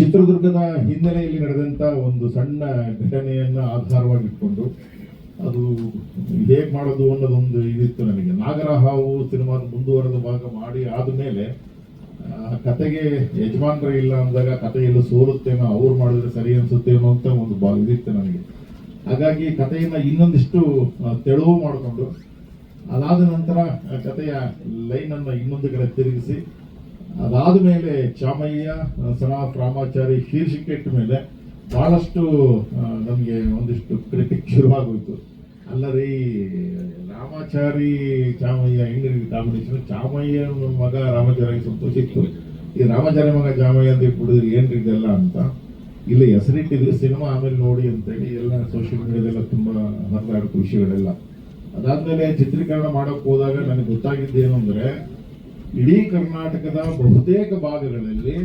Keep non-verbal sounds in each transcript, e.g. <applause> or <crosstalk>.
ಚಿತ್ರದುರ್ಗದ ಹಿನ್ನೆಲೆಯಲ್ಲಿ ನಡೆದಂತ ಒಂದು ಸಣ್ಣ ಘಟನೆಯನ್ನ ಆಧಾರವಾಗಿಟ್ಕೊಂಡು ಅದು ಹೇಗೆ ಮಾಡೋದು ಅನ್ನೋದೊಂದು ಇದಿತ್ತು ನನಗೆ. ನಾಗರಹಾವು ಸಿನಿಮಾದ ಮುಂದುವರೆದ ಭಾಗ ಮಾಡಿ ಆದ್ಮೇಲೆ ಕತೆಗೆ ಯಜಮಾನ್ರೆ ಇಲ್ಲ ಅಂದಾಗ ಕತೆ ಎಲ್ಲ ಸೋಲುತ್ತೇನೋ ಅವ್ರು ಮಾಡಿದ್ರೆ ಸರಿ ಅನ್ಸುತ್ತೇನೋ ಅಂತ ಒಂದು ಬಾ ಇದಿತ್ತು ನನಗೆ. ಹಾಗಾಗಿ ಕಥೆಯನ್ನ ಇನ್ನೊಂದಿಷ್ಟು ತೆಳುವು ಮಾಡಿಕೊಂಡು, ಅದಾದ ನಂತರ ಕಥೆಯ ಲೈನ್ ಅನ್ನ ಇನ್ನೊಂದು ಕಡೆ ತಿರುಗಿಸಿ ಅದಾದ ಮೇಲೆ ಚಾಮಯ್ಯ ಸನಾತ್ ರಾಮಾಚಾರಿ ಶೀರ್ಷಿಕೆ ಇಟ್ಟ ಮೇಲೆ ಬಹಳಷ್ಟು ನಮಗೆ ಒಂದಿಷ್ಟು ಕ್ರಿಟಿಕ್ ಶುರುವಾಗೋಯ್ತು. ಅಲ್ಲರಿ ರಾಮಾಚಾರಿ ಚಾಮಯ್ಯ, ಹೆಂಗ್ರಿ ಕಾಂಬಿನೇಷನ್ ಚಾಮಯ್ಯ ಮಗ ರಾಮಾಚಾರಿ ಸಂತೋಷ ಇತ್ತು ಈ ರಾಮಾಚಾರಿ ಮಗ ಚಾಮಯ್ಯ ಅಂತ ಇಟ್ಬಿಡಿದ್ರಿ ಏನ್ರಿ ಇದೆಲ್ಲ ಅಂತ? ಇಲ್ಲ ಹೆಸರಿಟ್ಟಿದ್ವಿ ಸಿನಿಮಾ ಆಮೇಲೆ ನೋಡಿ ಅಂತೇಳಿ ಎಲ್ಲ ಸೋಷಿಯಲ್ ಮೀಡಿಯಾದೆಲ್ಲ ತುಂಬಾ ಹರಿದಾಡ್ತು ವಿಷಯಗಳೆಲ್ಲ. ಅದಾದಮೇಲೆ ಚಿತ್ರೀಕರಣ ಮಾಡಕ್ ಹೋದಾಗ ನನಗೆ ಗೊತ್ತಾಗಿದ್ದೇನು ಅಂದ್ರೆ ಇಡೀ ಕರ್ನಾಟಕದ ಬಹುತೇಕ ಭಾಗಗಳಲ್ಲಿ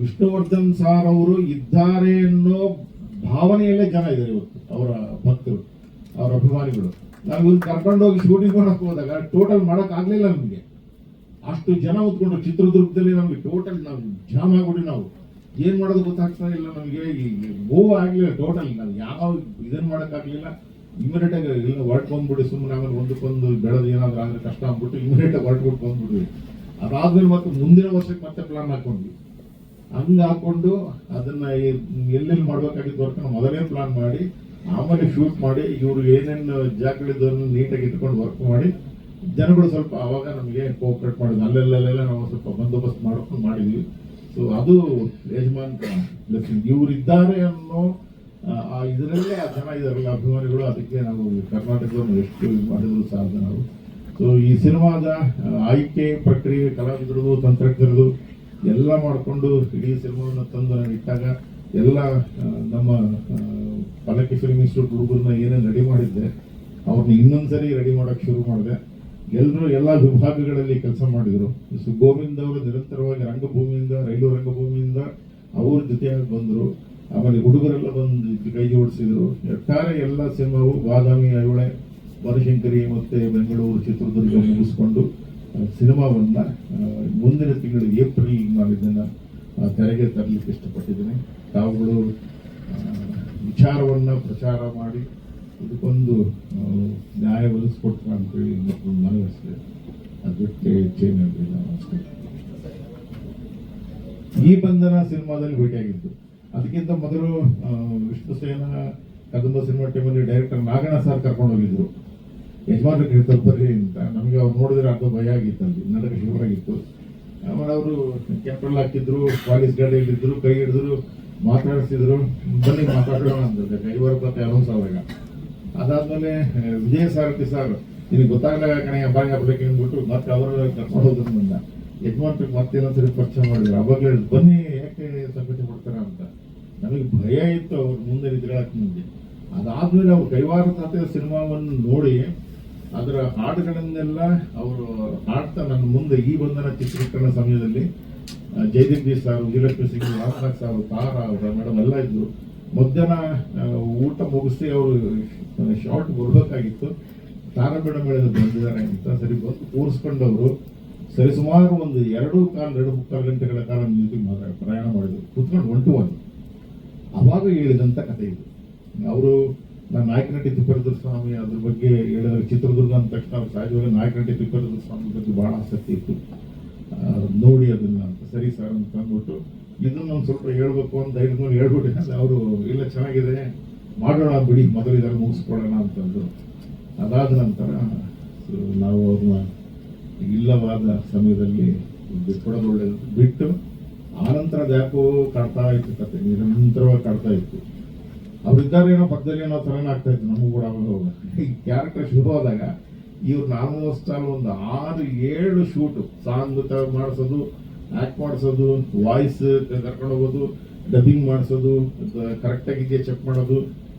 ವಿಷ್ಣುವರ್ಧನ್ ಸಾರ್ ಅವರು ಇದ್ದಾರೆ ಅನ್ನೋ ಭಾವನೆಯಲ್ಲೇ ಜನ ಇದ್ದಾರೆ ಇವತ್ತು, ಅವರ ಭಕ್ತರು, ಅವರ ಅಭಿಮಾನಿಗಳು. ನಾವು ಕರ್ಕೊಂಡು ಕರ್ಕೊಂಡೋಗಿ ಶೂಟಿಂಗ್ ಮಾಡಕ್ ಹೋದಾಗ ಟೋಟಲ್ ಮಾಡೋಕ್ಕಾಗಲಿಲ್ಲ ನಮಗೆ. ಅಷ್ಟು ಜನ ಉತ್ಕೊಂಡು ಚಿತ್ರದುರ್ಗದಲ್ಲಿ ನಮಗೆ ಟೋಟಲ್ ನಾವು ಜಾಮ್ ಆಗ್ಬಿಟ್ಟು ನಾವು. ಏನು ಮಾಡೋದು ಗೊತ್ತಾಗ್ತಾ ಇಲ್ಲ ನಮಗೆ. ಈ ಮೂವ್ ಆಗಲಿಲ್ಲ ಟೋಟಲ್ ನಾವು ಯಾವ ಇದನ್ ಮಾಡಕ್ ಆಗ್ಲಿಲ್ಲ ಇಮಿಡಿಯೇಟ್ ಆಗಿ ಇಲ್ಲ ಹೊರಟು ಬಂದ್ಬಿಡಿ ಸುಮ್ಮನೆ ಆಮೇಲೆ ಒಂದಕ್ಕೊಂದು ಬೆಳೆದು ಏನಾದ್ರು ಆದರೆ ಕಷ್ಟ ಅಂದ್ಬಿಟ್ಟು ಇಮಿಡಿಯೇಟ್ ಆಗಿ ಹೊರಟ್ಬಿಟ್ಟು ಬಂದ್ಬಿಡ್ವಿ ಅದಾದ್ಮೇಲೆ ಮತ್ತೆ ಮುಂದಿನ ವರ್ಷಕ್ಕೆ ಮತ್ತೆ ಪ್ಲಾನ್ ಹಾಕೊಂಡ್ವಿ. ಹಂಗೆ ಹಾಕೊಂಡು ಅದನ್ನ ಎಲ್ಲೆಲ್ಲಿ ಮಾಡ್ಬೇಕಾಗಿದ್ದು ವರ್ಕ್ ಮೊದಲೇ ಪ್ಲಾನ್ ಮಾಡಿ, ಆಮೇಲೆ ಶೂಟ್ ಮಾಡಿ, ಇವರು ಏನೇನು ಜಾಗಗಳಿದ್ದನ್ನು ನೀಟಾಗಿ ಇಟ್ಕೊಂಡು ವರ್ಕ್ ಮಾಡಿ, ಜನಗಳು ಸ್ವಲ್ಪ ಅವಾಗ ನಮಗೆ ಕೋಆಪರೇಟ್ ಮಾಡಿದ್ರು. ಅಲ್ಲೆಲ್ಲೆಲ್ಲ ನಾವು ಸ್ವಲ್ಪ ಬಂದೋಬಸ್ತ್ ಮಾಡ್ಕೊಂಡು ಮಾಡಿದ್ವಿ. ಸೊ ಅದು ಯಜಮಾನ್ ಬ್ಲೆಸ್ಸಿಂಗ್ ಇವ್ರು ಇದ್ದಾರೆ ಅನ್ನೋ ಆ, ಇದರಲ್ಲೇ ಇದಾರಲ್ಲ ಅಭಿಮಾನಿಗಳು ಅದಕ್ಕೆ ನಾವು ಕರ್ನಾಟಕದವ್ರನ್ನ ಎಷ್ಟು ಮಾಡಿದ್ರು ಸಾಧ್ಯ ನಾವು. ಸೊ ಈ ಸಿನಿಮಾದ ಆಯ್ಕೆ ಪ್ರಕ್ರಿಯೆ ಕಲಾವಿದರದು ತಂತ್ರಜ್ಞರದು ಎಲ್ಲ ಮಾಡಿಕೊಂಡು ಇಡೀ ಸಿನಿಮಾವನ್ನು ತಂದು ಇಟ್ಟಾಗ ಎಲ್ಲ ನಮ್ಮ ಪಲಕಿ ಫಿಲ್ಮ್ ಇನ್ಸ್ಟಿಟ್ಯೂಟ್ ಹುಡುಗರನ್ನ ಏನೇನು ರೆಡಿ ಮಾಡಿದ್ದೆ ಅವ್ರನ್ನ ಇನ್ನೊಂದ್ಸರಿ ರೆಡಿ ಮಾಡಕ್ ಶುರು ಮಾಡಿದೆ. ಎಲ್ಲರೂ ಎಲ್ಲ ವಿಭಾಗಗಳಲ್ಲಿ ಕೆಲಸ ಮಾಡಿದ್ರು. ಗೋವಿಂದ್ ಅವರು ನಿರಂತರವಾಗಿ ರಂಗಭೂಮಿಯಿಂದ ರೈಲು ರಂಗಭೂಮಿಯಿಂದ ಅವ್ರ ಜೊತೆಯಾಗಿ ಬಂದರು. ಆಮೇಲೆ ಹುಡುಗರೆಲ್ಲ ಬಂದು ಕೈ ಜೋಡಿಸಿದ್ರು. ಒಟ್ಟಾರೆ ಎಲ್ಲ ಸಿನಿಮಾವು ಬಾದಾಮಿ, ಐಹೊಳೆ, ಬನಶಂಕರಿ ಮತ್ತೆ ಬೆಂಗಳೂರು, ಚಿತ್ರದುರ್ಗ ಮುಗಿಸ್ಕೊಂಡು ಸಿನಿಮಾವನ್ನು ಮುಂದಿನ ತಿಂಗಳು ಏಪ್ರಿಲ್ ನಾನು ಇದನ್ನ ತೆರೆಗೆ ತರಲಿಕ್ಕೆ ಇಷ್ಟಪಟ್ಟಿದ್ದೀನಿ. ತಾವುಗಳು ವಿಚಾರವನ್ನ ಪ್ರಚಾರ ಮಾಡಿ, ಇದಕ್ಕೊಂದು ನ್ಯಾಯ ಒದಗಿಸ್ಕೊಡ್ತಾರೆ ಅಂತೇಳಿ ಮತ್ತೊಂದು ಮನವಿ ಅದಕ್ಕೆ ಅದು ಬಿಟ್ಟು ಚೇಂಜ್ ಆಗಲಿಲ್ಲ ಈ ಬಂಧನ ಸಿನಿಮಾದಲ್ಲಿ ಭೇಟಿಯಾಗಿದ್ದು. ಅದಕ್ಕಿಂತ ಮೊದಲು ವಿಷ್ಣು ಸೇನ ಕದಂಬ ಸಿನಿಮಾ ಟೀಮಲ್ಲಿ ಡೈರೆಕ್ಟರ್ ನಾಗಣ್ಣ ಸರ್ ಕರ್ಕೊಂಡು ಹೋಗಿದ್ರು. ಯಜಮಾನ್ರಿಗೆ ಬರ್ರಿ ಅಂತ. ನಮಗೆ ಅವ್ರು ನೋಡಿದ್ರೆ ಅದು ಭಯ ಆಗಿತ್ತು ಅಲ್ಲಿ, ನಡಕ ಶುರುವಾಗಿತ್ತು ಆಮೇಲೆ ಅವರು ಕ್ಯಾಪ್ಟಲ್ ಹಾಕಿದ್ರು ಪಾಲಿಸ್ ಗಾಡಿಯಲ್ಲಿದ್ದರು ಕೈ ಹಿಡಿದ್ರು, ಮಾತಾಡಿಸಿದ್ರು. ಬನ್ನಿ ಮಾತಾಡೋಣ ಅಂತಂದ್ರೆ ಕೈವರ್ ಪತ್ತೆ ಅನೌನ್ಸ್ ಆದಾಗ ಅದಾದ್ಮೇಲೆ ವಿಜಯ ಸಾರಥಿ ಸರ್ ನಿನಗೆ ಗೊತ್ತಾಗಲ್ಲ ಕಣೆ ಬಾಯಿ ಹಾಕ್ಬೇಕು? ಅಂದ್ಬಿಟ್ಟು ಮತ್ತೆ ಅವರ ಕರ್ಕೊಂಡು ಹೋದ್ರು ಯಜಮಾನ್ರಿಗೆ ಮತ್ತೆ ಇನ್ನೊಂದ್ಸರಿ ಪರಿಚಯ ಮಾಡಿದ್ರು. ಅವಾಗಲೇ ಬನ್ನಿ, ಯಾಕೆ ಸಂಘಟನೆ ಪಡ್ತಾರ? ಅಂತ ನಮಗೆ ಭಯ ಇತ್ತು ಅವ್ರ ಮುಂದೆ ನಿಂತ್ಕೊಳ್ಳೋಕೆ ಮುಂದೆ. ಅದಾದ್ಮೇಲೆ ಅವ್ರು ಕೈವಾರ ತಾತೆ ಸಿನಿಮಾವನ್ನು ನೋಡಿ ಅದರ ಹಾಡುಗಳನ್ನೆಲ್ಲ ಅವರು ಹಾಡ್ತಾ ನನ್ನ ಮುಂದೆ ಈ ಬಂಧನ ಚಿತ್ರೀಕರಣ ಸಮಯದಲ್ಲಿ ಜಯದೀಪ್ ಜಿ ಸರ್ ವಿಜಯಲಕ್ಷ್ಮಿ ಸಿಂಗ್, ರಾಮನಾಥ್ ಸರ್, ತಾರಾ ಅವರ ಮೇಡಮ್ ಎಲ್ಲ ಇದ್ದರು ಮಧ್ಯಾಹ್ನ ಊಟ ಮುಗಿಸಿ ಅವರು ಶಾರ್ಟ್ ಬರ್ಬೇಕಾಗಿತ್ತು. ತಾರಾ ಮೇಡಮ್ ಹೇಳಿದ್ರು ಬಂದಿದ್ದಾರೆ ಅಂತ ಸರಿ ಬಂದು ಕೂರಿಸ್ಕೊಂಡವರು. ಸರಿ ಸುಮಾರು ಒಂದು ಎರಡು ಕಾಲ, ಎರಡು ಮುಕ್ಕಾಲು ಗಂಟೆಗಳ ಕಾಲ ನನ್ನ ಜೊತೆ ಮಾತಾಡ ಪ್ರಯಾಣ ಮಾಡಿದ್ರು. ಕುತ್ಕೊಂಡು ಒನ್ ಟು ಅವಾಗ ಹೇಳಿದಂತ ಕಥೆ ಇದು. ಅವರು ನಾನು ನಾಯಕನಟಿ ತಿಪ್ಪರದ್ರ ಸ್ವಾಮಿ ಅದ್ರ ಬಗ್ಗೆ ಹೇಳಿದಾಗ ಚಿತ್ರದುರ್ಗ ಅಂದ ತಕ್ಷಣ ಸಹಜವಾಗಿ ನಾಯಕನಟಿ ತಿಪ್ಪರದ್ರ ಸ್ವಾಮಿ ಬಗ್ಗೆ ಬಹಳ ಆಸಕ್ತಿ ಇತ್ತು. ನೋಡಿ ಅದನ್ನ ಅಂತ. ಸರಿ ಸರ್ ಅಂತ ಅಂದ್ಬಿಟ್ಟು ಇನ್ನೊಂದು ಒಂದು ಸ್ವಲ್ಪ ಹೇಳ್ಬೇಕು ಅಂತ ಮೇಲೆ ಹೇಳ್ಬಿಟ್ಟು ಅವರು, ಇಲ್ಲ, ಚೆನ್ನಾಗಿದೆ. ಮಾಡೋಣ ಬಿಡಿ, ಮೊದಲು ಇದನ್ನು ಮುಗಿಸ್ಕೊಳ್ಳೋಣ ಅಂತಂದು ಅದಾದ ನಂತರ ನಾವು ಅವ್ರನ್ನ ಇಲ್ಲವಾದ ಸಮಯದಲ್ಲಿ ಬಿಟ್ಕೊಡೋದು ಒಳ್ಳೆಯದು ಬಿಟ್ಟು ಆನಂತರ ಯಾಕೋ ಕಾಡ್ತಾ ಇತ್ತು ಕತೆ, ನಿರಂತರವಾಗಿ ಕಾಡ್ತಾ ಇತ್ತು. ಅವ್ರಿದ್ದಾರೆ ಏನೋ ಪಕ್ಕದಲ್ಲಿ ಏನೋ ಥರನೇ ಆಗ್ತಾ ಇತ್ತು, ನಮಗೂ ಕೂಡ. ಈ ಕ್ಯಾರೆಕ್ಟರ್ ಶುರು ಆದಾಗ ಇವ್ರು ಆಲ್ಮೋಸ್ಟ್ ಆಲ್ ಒಂದು ಆರು, ಏಳು ಶೂಟ್ ಸಾಂಗ್ ಮಾಡಿಸೋದು ಆಕ್ಟ್ ಮಾಡಿಸೋದು ವಾಯ್ಸ್ ಕರ್ಕೊಂಡು ಹೋಗೋದು ಡಬ್ಬಿಂಗ್ ಮಾಡಿಸೋದು ಕರೆಕ್ಟಾಗಿ ಆಗಿದೆಯಾ ಚೆಕ್ ಮಾಡೋದು,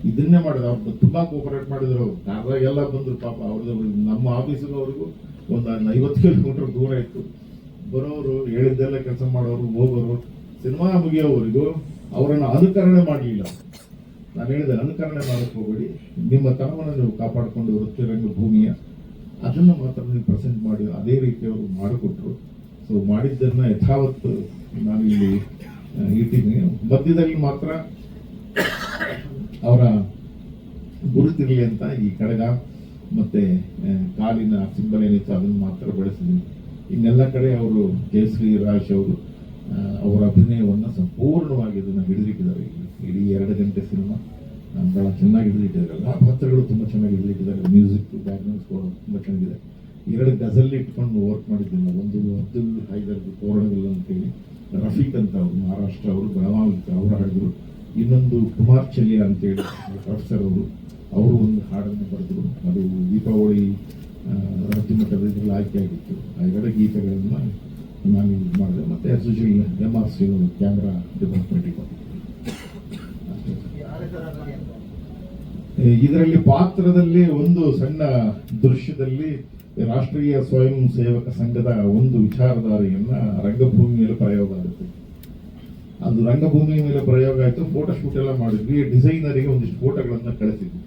ಇದನ್ನೇ ಮಾಡಿದ್ರು. ಅವ್ರು ತುಂಬಾ ಕೋಪರೇಟ್ ಮಾಡಿದ್ರು ಅವ್ರು. ಕಾರ್ದಾಗೆಲ್ಲ ಬಂದ್ರು ಪಾಪ. ಅವ್ರದ್ದು ನಮ್ಮ ಆಫೀಸಿಗೆ ಅವ್ರಿಗೂ ಒಂದು ಐವತ್ತು ಕಿಲೋಮೀಟ್ರ್ ದೂರ ಇತ್ತು. ಬರೋರು, ಹೇಳಿದ್ದೆಲ್ಲ ಕೆಲಸ ಮಾಡೋರು, ಹೋಗೋರು, ಸಿನಿಮಾ ಮುಗಿಯೋವರೆಗೂ ಅವರನ್ನು ಅನುಕರಣೆ ಮಾಡಲಿಲ್ಲ ನಾನು ಹೇಳಿದೆ, ಅನುಕರಣೆ ಮಾಡಕ್ಕೆ ಹೋಗಬೇಡಿ. ನಿಮ್ಮ ತನವನ್ನು ನೀವು ಕಾಪಾಡಿಕೊಂಡು ವೃತ್ತಿರಂಗ ಭೂಮಿಯ, ಅದನ್ನು ಮಾತ್ರ ನೀವು ಪ್ರೆಸೆಂಟ್ ಮಾಡಿ, ಅದೇ ರೀತಿ ಅವರು ಮಾಡಿಕೊಟ್ರು. ಸೊ ಮಾಡಿದ್ದನ್ನು ಯಥಾವತ್ತು ನಾನು ಇಲ್ಲಿ ಇಟ್ಟಿದ್ದೀನಿ. ಮಧ್ಯದಲ್ಲಿ ಮಾತ್ರ ಅವರ ಗುರುತಿರಲಿ ಅಂತ ಈ ಕಡಗ ಮತ್ತೆ ಕಾಲಿನ ಸಿಂಬಲ್ ಏನಿತ್ತು ಅದನ್ನು ಮಾತ್ರ ಬೆಳೆಸಿದ್ದೀನಿ. ಇನ್ನೆಲ್ಲ ಕಡೆ ಅವರು ಜಯಶ್ರೀ ರಾಜ್ ಅವರು ಅವರ ಅಭಿನಯವನ್ನು ಸಂಪೂರ್ಣವಾಗಿ ಇದನ್ನು ಹಿಡಿದಿಟ್ಟಿದ್ದಾರೆ. ಇಡೀ ಎರಡು ಗಂಟೆ ಸಿನಿಮಾ ಬಹಳ ಚೆನ್ನಾಗಿ ಹಿಡಿದಿಟ್ಟಿದ್ದಾರೆ. ಎಲ್ಲ ಪಾತ್ರಗಳು ತುಂಬ ಚೆನ್ನಾಗಿ ಹಿಡಿದಿಟ್ಟಿದ್ದಾರೆ. ಮ್ಯೂಸಿಕ್ ಬ್ಯಾಕ್ಗ್ರೌಂಡ್ ಸ್ಕೋರ್ ತುಂಬ ಚೆನ್ನಾಗಿದೆ. ಎರಡು ಗಜಲ್ ಇಟ್ಕೊಂಡು ವರ್ಕ್ ಮಾಡಿದ್ದಿಲ್ಲ ಒಂದು ಅಬ್ದುಲ್ ಹೈದರ್ದು ಕೋರಣಗಲ್ ಅಂತೇಳಿ, ರಫೀಕ್ ಅಂತ ಅವರು, ಮಹಾರಾಷ್ಟ್ರ ಅವರು ಬೆಳಗಾವಿ ಅವರು ಹಾಡಿದ್ರು. ಇನ್ನೊಂದು ಕುಮಾರ್ ಚಲಿಯ ಅಂತೇಳಿ ಪ್ರೊಫೆಸರ್ ಅವರು ಅವರು ಒಂದು ಹಾಡನ್ನು ಬರೆದರು ಅದು ದೀಪಾವಳಿ ಇದರಲ್ಲಿ ಆಯ್ಕೆ ಆಗಿತ್ತು ಎರಡು ಗೀತೆಗಳನ್ನು ನಾನು ಇದು ಮಾಡಿದೆ. ಮತ್ತೆ G M R C camera ಡಿಪಾರ್ಟ್ಮೆಂಟಿಗೆ ಇದರಲ್ಲಿ ಪಾತ್ರದಲ್ಲಿ ಒಂದು ಸಣ್ಣ ದೃಶ್ಯದಲ್ಲಿ ರಾಷ್ಟ್ರೀಯ ಸ್ವಯಂ ಸೇವಕ ಸಂಘದ ಒಂದು ವಿಚಾರಧಾರೆಯನ್ನ ರಂಗಭೂಮಿಯಲ್ಲಿ ಪ್ರಯೋಗ ಆಗುತ್ತೆ. ಅದು ರಂಗಭೂಮಿ ಮೇಲೆ ಪ್ರಯೋಗ ಆಯ್ತು. ಫೋಟೋ ಶೂಟ್ ಎಲ್ಲ ಮಾಡಿದ್ವಿ. ಡಿಸೈನರಿಗೆ ಒಂದಿಷ್ಟು ಫೋಟೋಗಳನ್ನು ಕಳಿಸಿದ್ವಿ.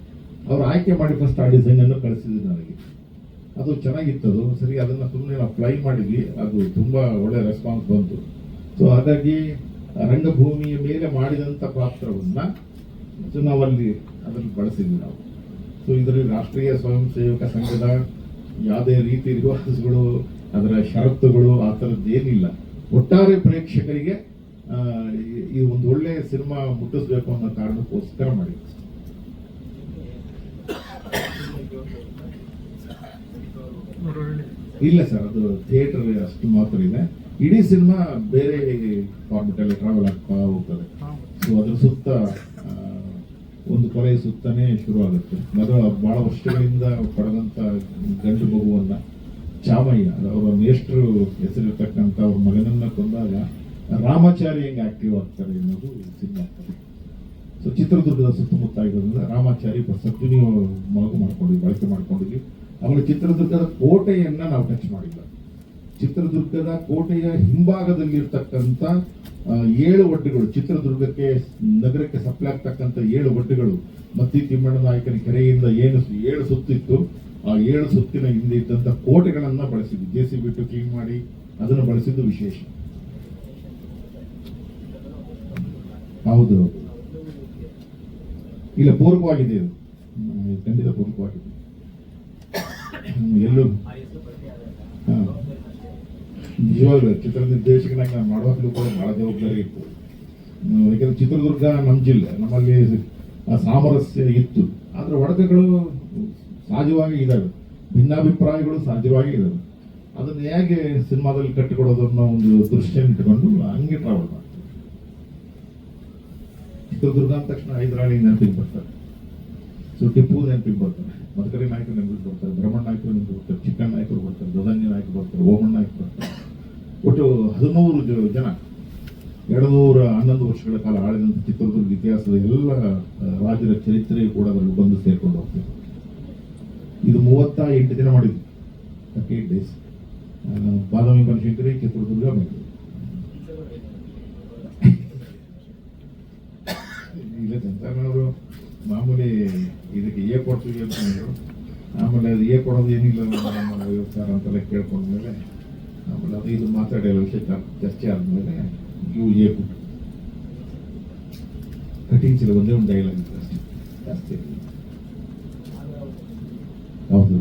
ಅವ್ರು ಆಯ್ಕೆ ಮಾಡಿ ಫಸ್ಟ್ ಆ ಡಿಸೈನ್ ಅನ್ನು ಕಳಿಸಿದ್ರು ನನಗೆ. ಅದು ಚೆನ್ನಾಗಿತ್ತು ಅದು ಸರಿ, ಅದನ್ನ ಸುಮ್ಮನೆ ನಾವು ಫ್ಲೈ ಮಾಡಿದ್ವಿ. ಅದು ತುಂಬಾ ಒಳ್ಳೆ ರೆಸ್ಪಾನ್ಸ್ ಬಂತು. ಸೊ ಹಾಗಾಗಿ ರಂಗಭೂಮಿಯ ಮೇಲೆ ಮಾಡಿದಂಥ ಪಾತ್ರವನ್ನ ಸೊ ನಾವಲ್ಲಿ ಅದನ್ನು ಬಳಸಿದ್ವಿ ನಾವು. ಸೊ ಇದರಲ್ಲಿ ರಾಷ್ಟ್ರೀಯ ಸ್ವಯಂ ಸೇವಕ ಸಂಘದ ಯಾವುದೇ ರೀತಿ ರಿವಾಜುಗಳು, ಅದರ ಷರತ್ತುಗಳು ಆ ಥರದ್ದೇನಿಲ್ಲ ಒಟ್ಟಾರೆ ಪ್ರೇಕ್ಷಕರಿಗೆ ಈ ಒಂದು ಒಳ್ಳೆಯ ಸಿನಿಮಾ ಮುಟ್ಟಿಸ್ಬೇಕು ಅನ್ನೋ ಕಾರಣಕ್ಕೋಸ್ಕರ ಮಾಡಿದ್ವಿ. ಇಲ್ಲ ಸರ್ ಅದು ಥಿಯೇಟರ್ ಅಷ್ಟು ಮಾತ್ರ ಇದೆ ಇಡೀ ಸಿನಿಮಾ ಬೇರೆ ಫಾರ್ಮೆಟ್ ಅಲ್ಲಿ ಟ್ರಾವೆಲ್ ಆಗ್ತಾ ಹೋಗ್ತದೆ. ಸೊ ಅದ್ರ ಸುತ್ತ ಒಂದು ಕೊಲೆ ಸುತ್ತನೇ ಶುರು ಆಗುತ್ತೆ ಮೊದಲ ಬಹಳ ವರ್ಷಗಳಿಂದ ಪಡೆದಂತ ಗಂಡು ಮಗುವನ್ನ ಚಾಮಯ್ಯ ಅದು ಅವರ ಮೇಷ್ಟ್ರು ಹೆಸರಿರ್ತಕ್ಕಂಥ ಅವ್ರ ಮಗನನ್ನ ಕೊಂದಾಗ ರಾಮಾಚಾರಿ ಹೆಂಗೆ ಆಕ್ಟಿವ್ ಆಗ್ತಾರೆ ಅನ್ನೋದು ಸಿನಿಮಾ ಸೊ ಚಿತ್ರದುರ್ಗದ ಸುತ್ತಮುತ್ತ ಆಗಿರೋದ್ರಿಂದ ರಾಮಾಚಾರಿ ಸಬ್ಜುನಿ ಮಗು ಮಾಡ್ಕೊಂಡಿದ್ವಿ ಬಳಕೆ ಮಾಡ್ಕೊಂಡಿದ್ವಿ. ಆಮೇಲೆ ಚಿತ್ರದುರ್ಗದ ಕೋಟೆಯನ್ನ ನಾವು ಟಚ್ ಮಾಡಿಲ್ಲ ಚಿತ್ರದುರ್ಗದ ಕೋಟೆಯ ಹಿಂಭಾಗದಲ್ಲಿರ್ತಕ್ಕಂಥ ಏಳು ಒಡ್ಡುಗಳು, ಚಿತ್ರದುರ್ಗಕ್ಕೆ ನಗರಕ್ಕೆ ಸಪ್ಲೈ ಆಗ್ತಕ್ಕಂಥ ಏಳು ಒಡ್ಡುಗಳು, ಮತ್ತಿ ತಿಮ್ಮಣ್ಣ ನಾಯಕನ ಕೆರೆಯಿಂದ ಏನು ಏಳು ಸುತ್ತಿತ್ತು, ಆ ಏಳು ಸುತ್ತಿನ ಹಿಂದೆ ಇದ್ದಂಥ ಕೋಟೆಗಳನ್ನು ಬಳಸಿದ್ವಿ. ಜೆ ಸಿ ಬಿಟ್ಟು ಕ್ಲೀನ್ ಮಾಡಿ, ಅದನ್ನು ಬಳಸಿದ್ದು ವಿಶೇಷ. ಹೌದು. ಇಲ್ಲ ಪೂರ್ವವಾಗಿದೆ ಖಂಡಿತ ಪೂರ್ವವಾಗಿದೆ ಎಲ್ಲೂ. ನಿಜವಾಗ್ಲೂ ಚಿತ್ರ ನಿರ್ದೇಶಕನಾಗಿ ನಾನು ಮಾಡುವಾಗಲೂ ಕೂಡ ಬಹಳ ಜವಾಬ್ದಾರಿ ಇತ್ತು. ಯಾಕಂದರೆ ಚಿತ್ರದುರ್ಗ ನಮ್ಮ ಜಿಲ್ಲೆ, ನಮ್ಮಲ್ಲಿ ಸಾಮರಸ್ಯ ಇತ್ತು. ಆದ್ರೆ ಒಡಕಗಳು ಸಹಜವಾಗಿ ಇದ್ದಾವೆ ಭಿನ್ನಾಭಿಪ್ರಾಯಗಳು ಸಹಜವಾಗಿ ಇದ್ದಾವೆ ಅದನ್ನ ಹೇಗೆ ಸಿನಿಮಾದಲ್ಲಿ ಕಟ್ಟಿಕೊಡೋದು ಅನ್ನೋ ಒಂದು ದೃಷ್ಟಿಯನ್ನು ಇಟ್ಕೊಂಡು ಹಂಗೆ ಟ್ರಾವೆಲ್ ಮಾಡ್ತೀವಿ ಚಿತ್ರದುರ್ಗ ಅಂದ ತಕ್ಷಣ ಹೈದರಾಳಿ ನೆನಪಿಗೆ ಬರ್ತಾರೆ. ಸೊ ಟಿಪ್ಪು ನೆನಪಿಗೆ ಬರ್ತಾರೆ ಮದಕರಿ ನಾಯಕರು ನೆನಪಿಗೆ ಬರ್ತಾರೆ ಬ್ರಹ್ಮಣ್ಣ ನಾಯಕರು ನೆನಪಿಗೆ ಬರ್ತಾರೆ ಚಿಕ್ಕಣ್ಣ ನಾಯಕರು ಬರ್ತಾರೆ ದೊಡ್ಡಣ್ಣ ನಾಯಕರು ಬರ್ತಾರೆ ಓಮಣ್ಣ ನಾಯಕರು ಬರ್ತಾರೆ ಒಟ್ಟು ಹದಿಮೂರು ಜನ ಎರಡು ನೂರ ಹನ್ನೊಂದು ವರ್ಷಗಳ ಕಾಲ ಆಳಿದಂಥ ಚಿತ್ರದುರ್ಗ ಇತಿಹಾಸದ ಎಲ್ಲ ರಾಜ್ಯದ ರಾಜರ ಚರಿತ್ರೆ ಕೂಡ ಅದರಲ್ಲಿ ಬಂದು ಸೇರ್ಕೊಂಡು ಹೋಗ್ತದೆ ಇದು ಮೂವತ್ತ ಎಂಟು ದಿನ ಮಾಡಿದ್ವಿ. Thirty eight days Badami Banashankari Chitradurga Bengaluru. <laughs> ಇಲ್ಲ ಜನತಾನವರು ಮಾಮೂಲಿ ಇದಕ್ಕೆ ಏ ಕೊಡ್ತೀವಿ ಅಂತ ಅಂದ್ರು. ಆಮೇಲೆ ಅದು ಏ ಕೊಡೋದು ಏನಿಲ್ಲ ಸರ್ ಅಂತೆಲ್ಲ ಕೇಳ್ಕೊಂಡ್ಮೇಲೆ ಆಮೇಲೆ ಅದು ಇದು ಮಾತಾಡಿಲ್ಲ ವಿಷಯ ಚರ್ಚೆ ಆದ್ಮೇಲೆ ಇವು ಏ ಕೊಟ್ಟು ಕಟಿಂಗ್ ಚೀಲ ಒಂದೇ ಒಂದು ಡೈಲಾಗ್ ಇತ್ತು ಜಾಸ್ತಿ ಹೌದು.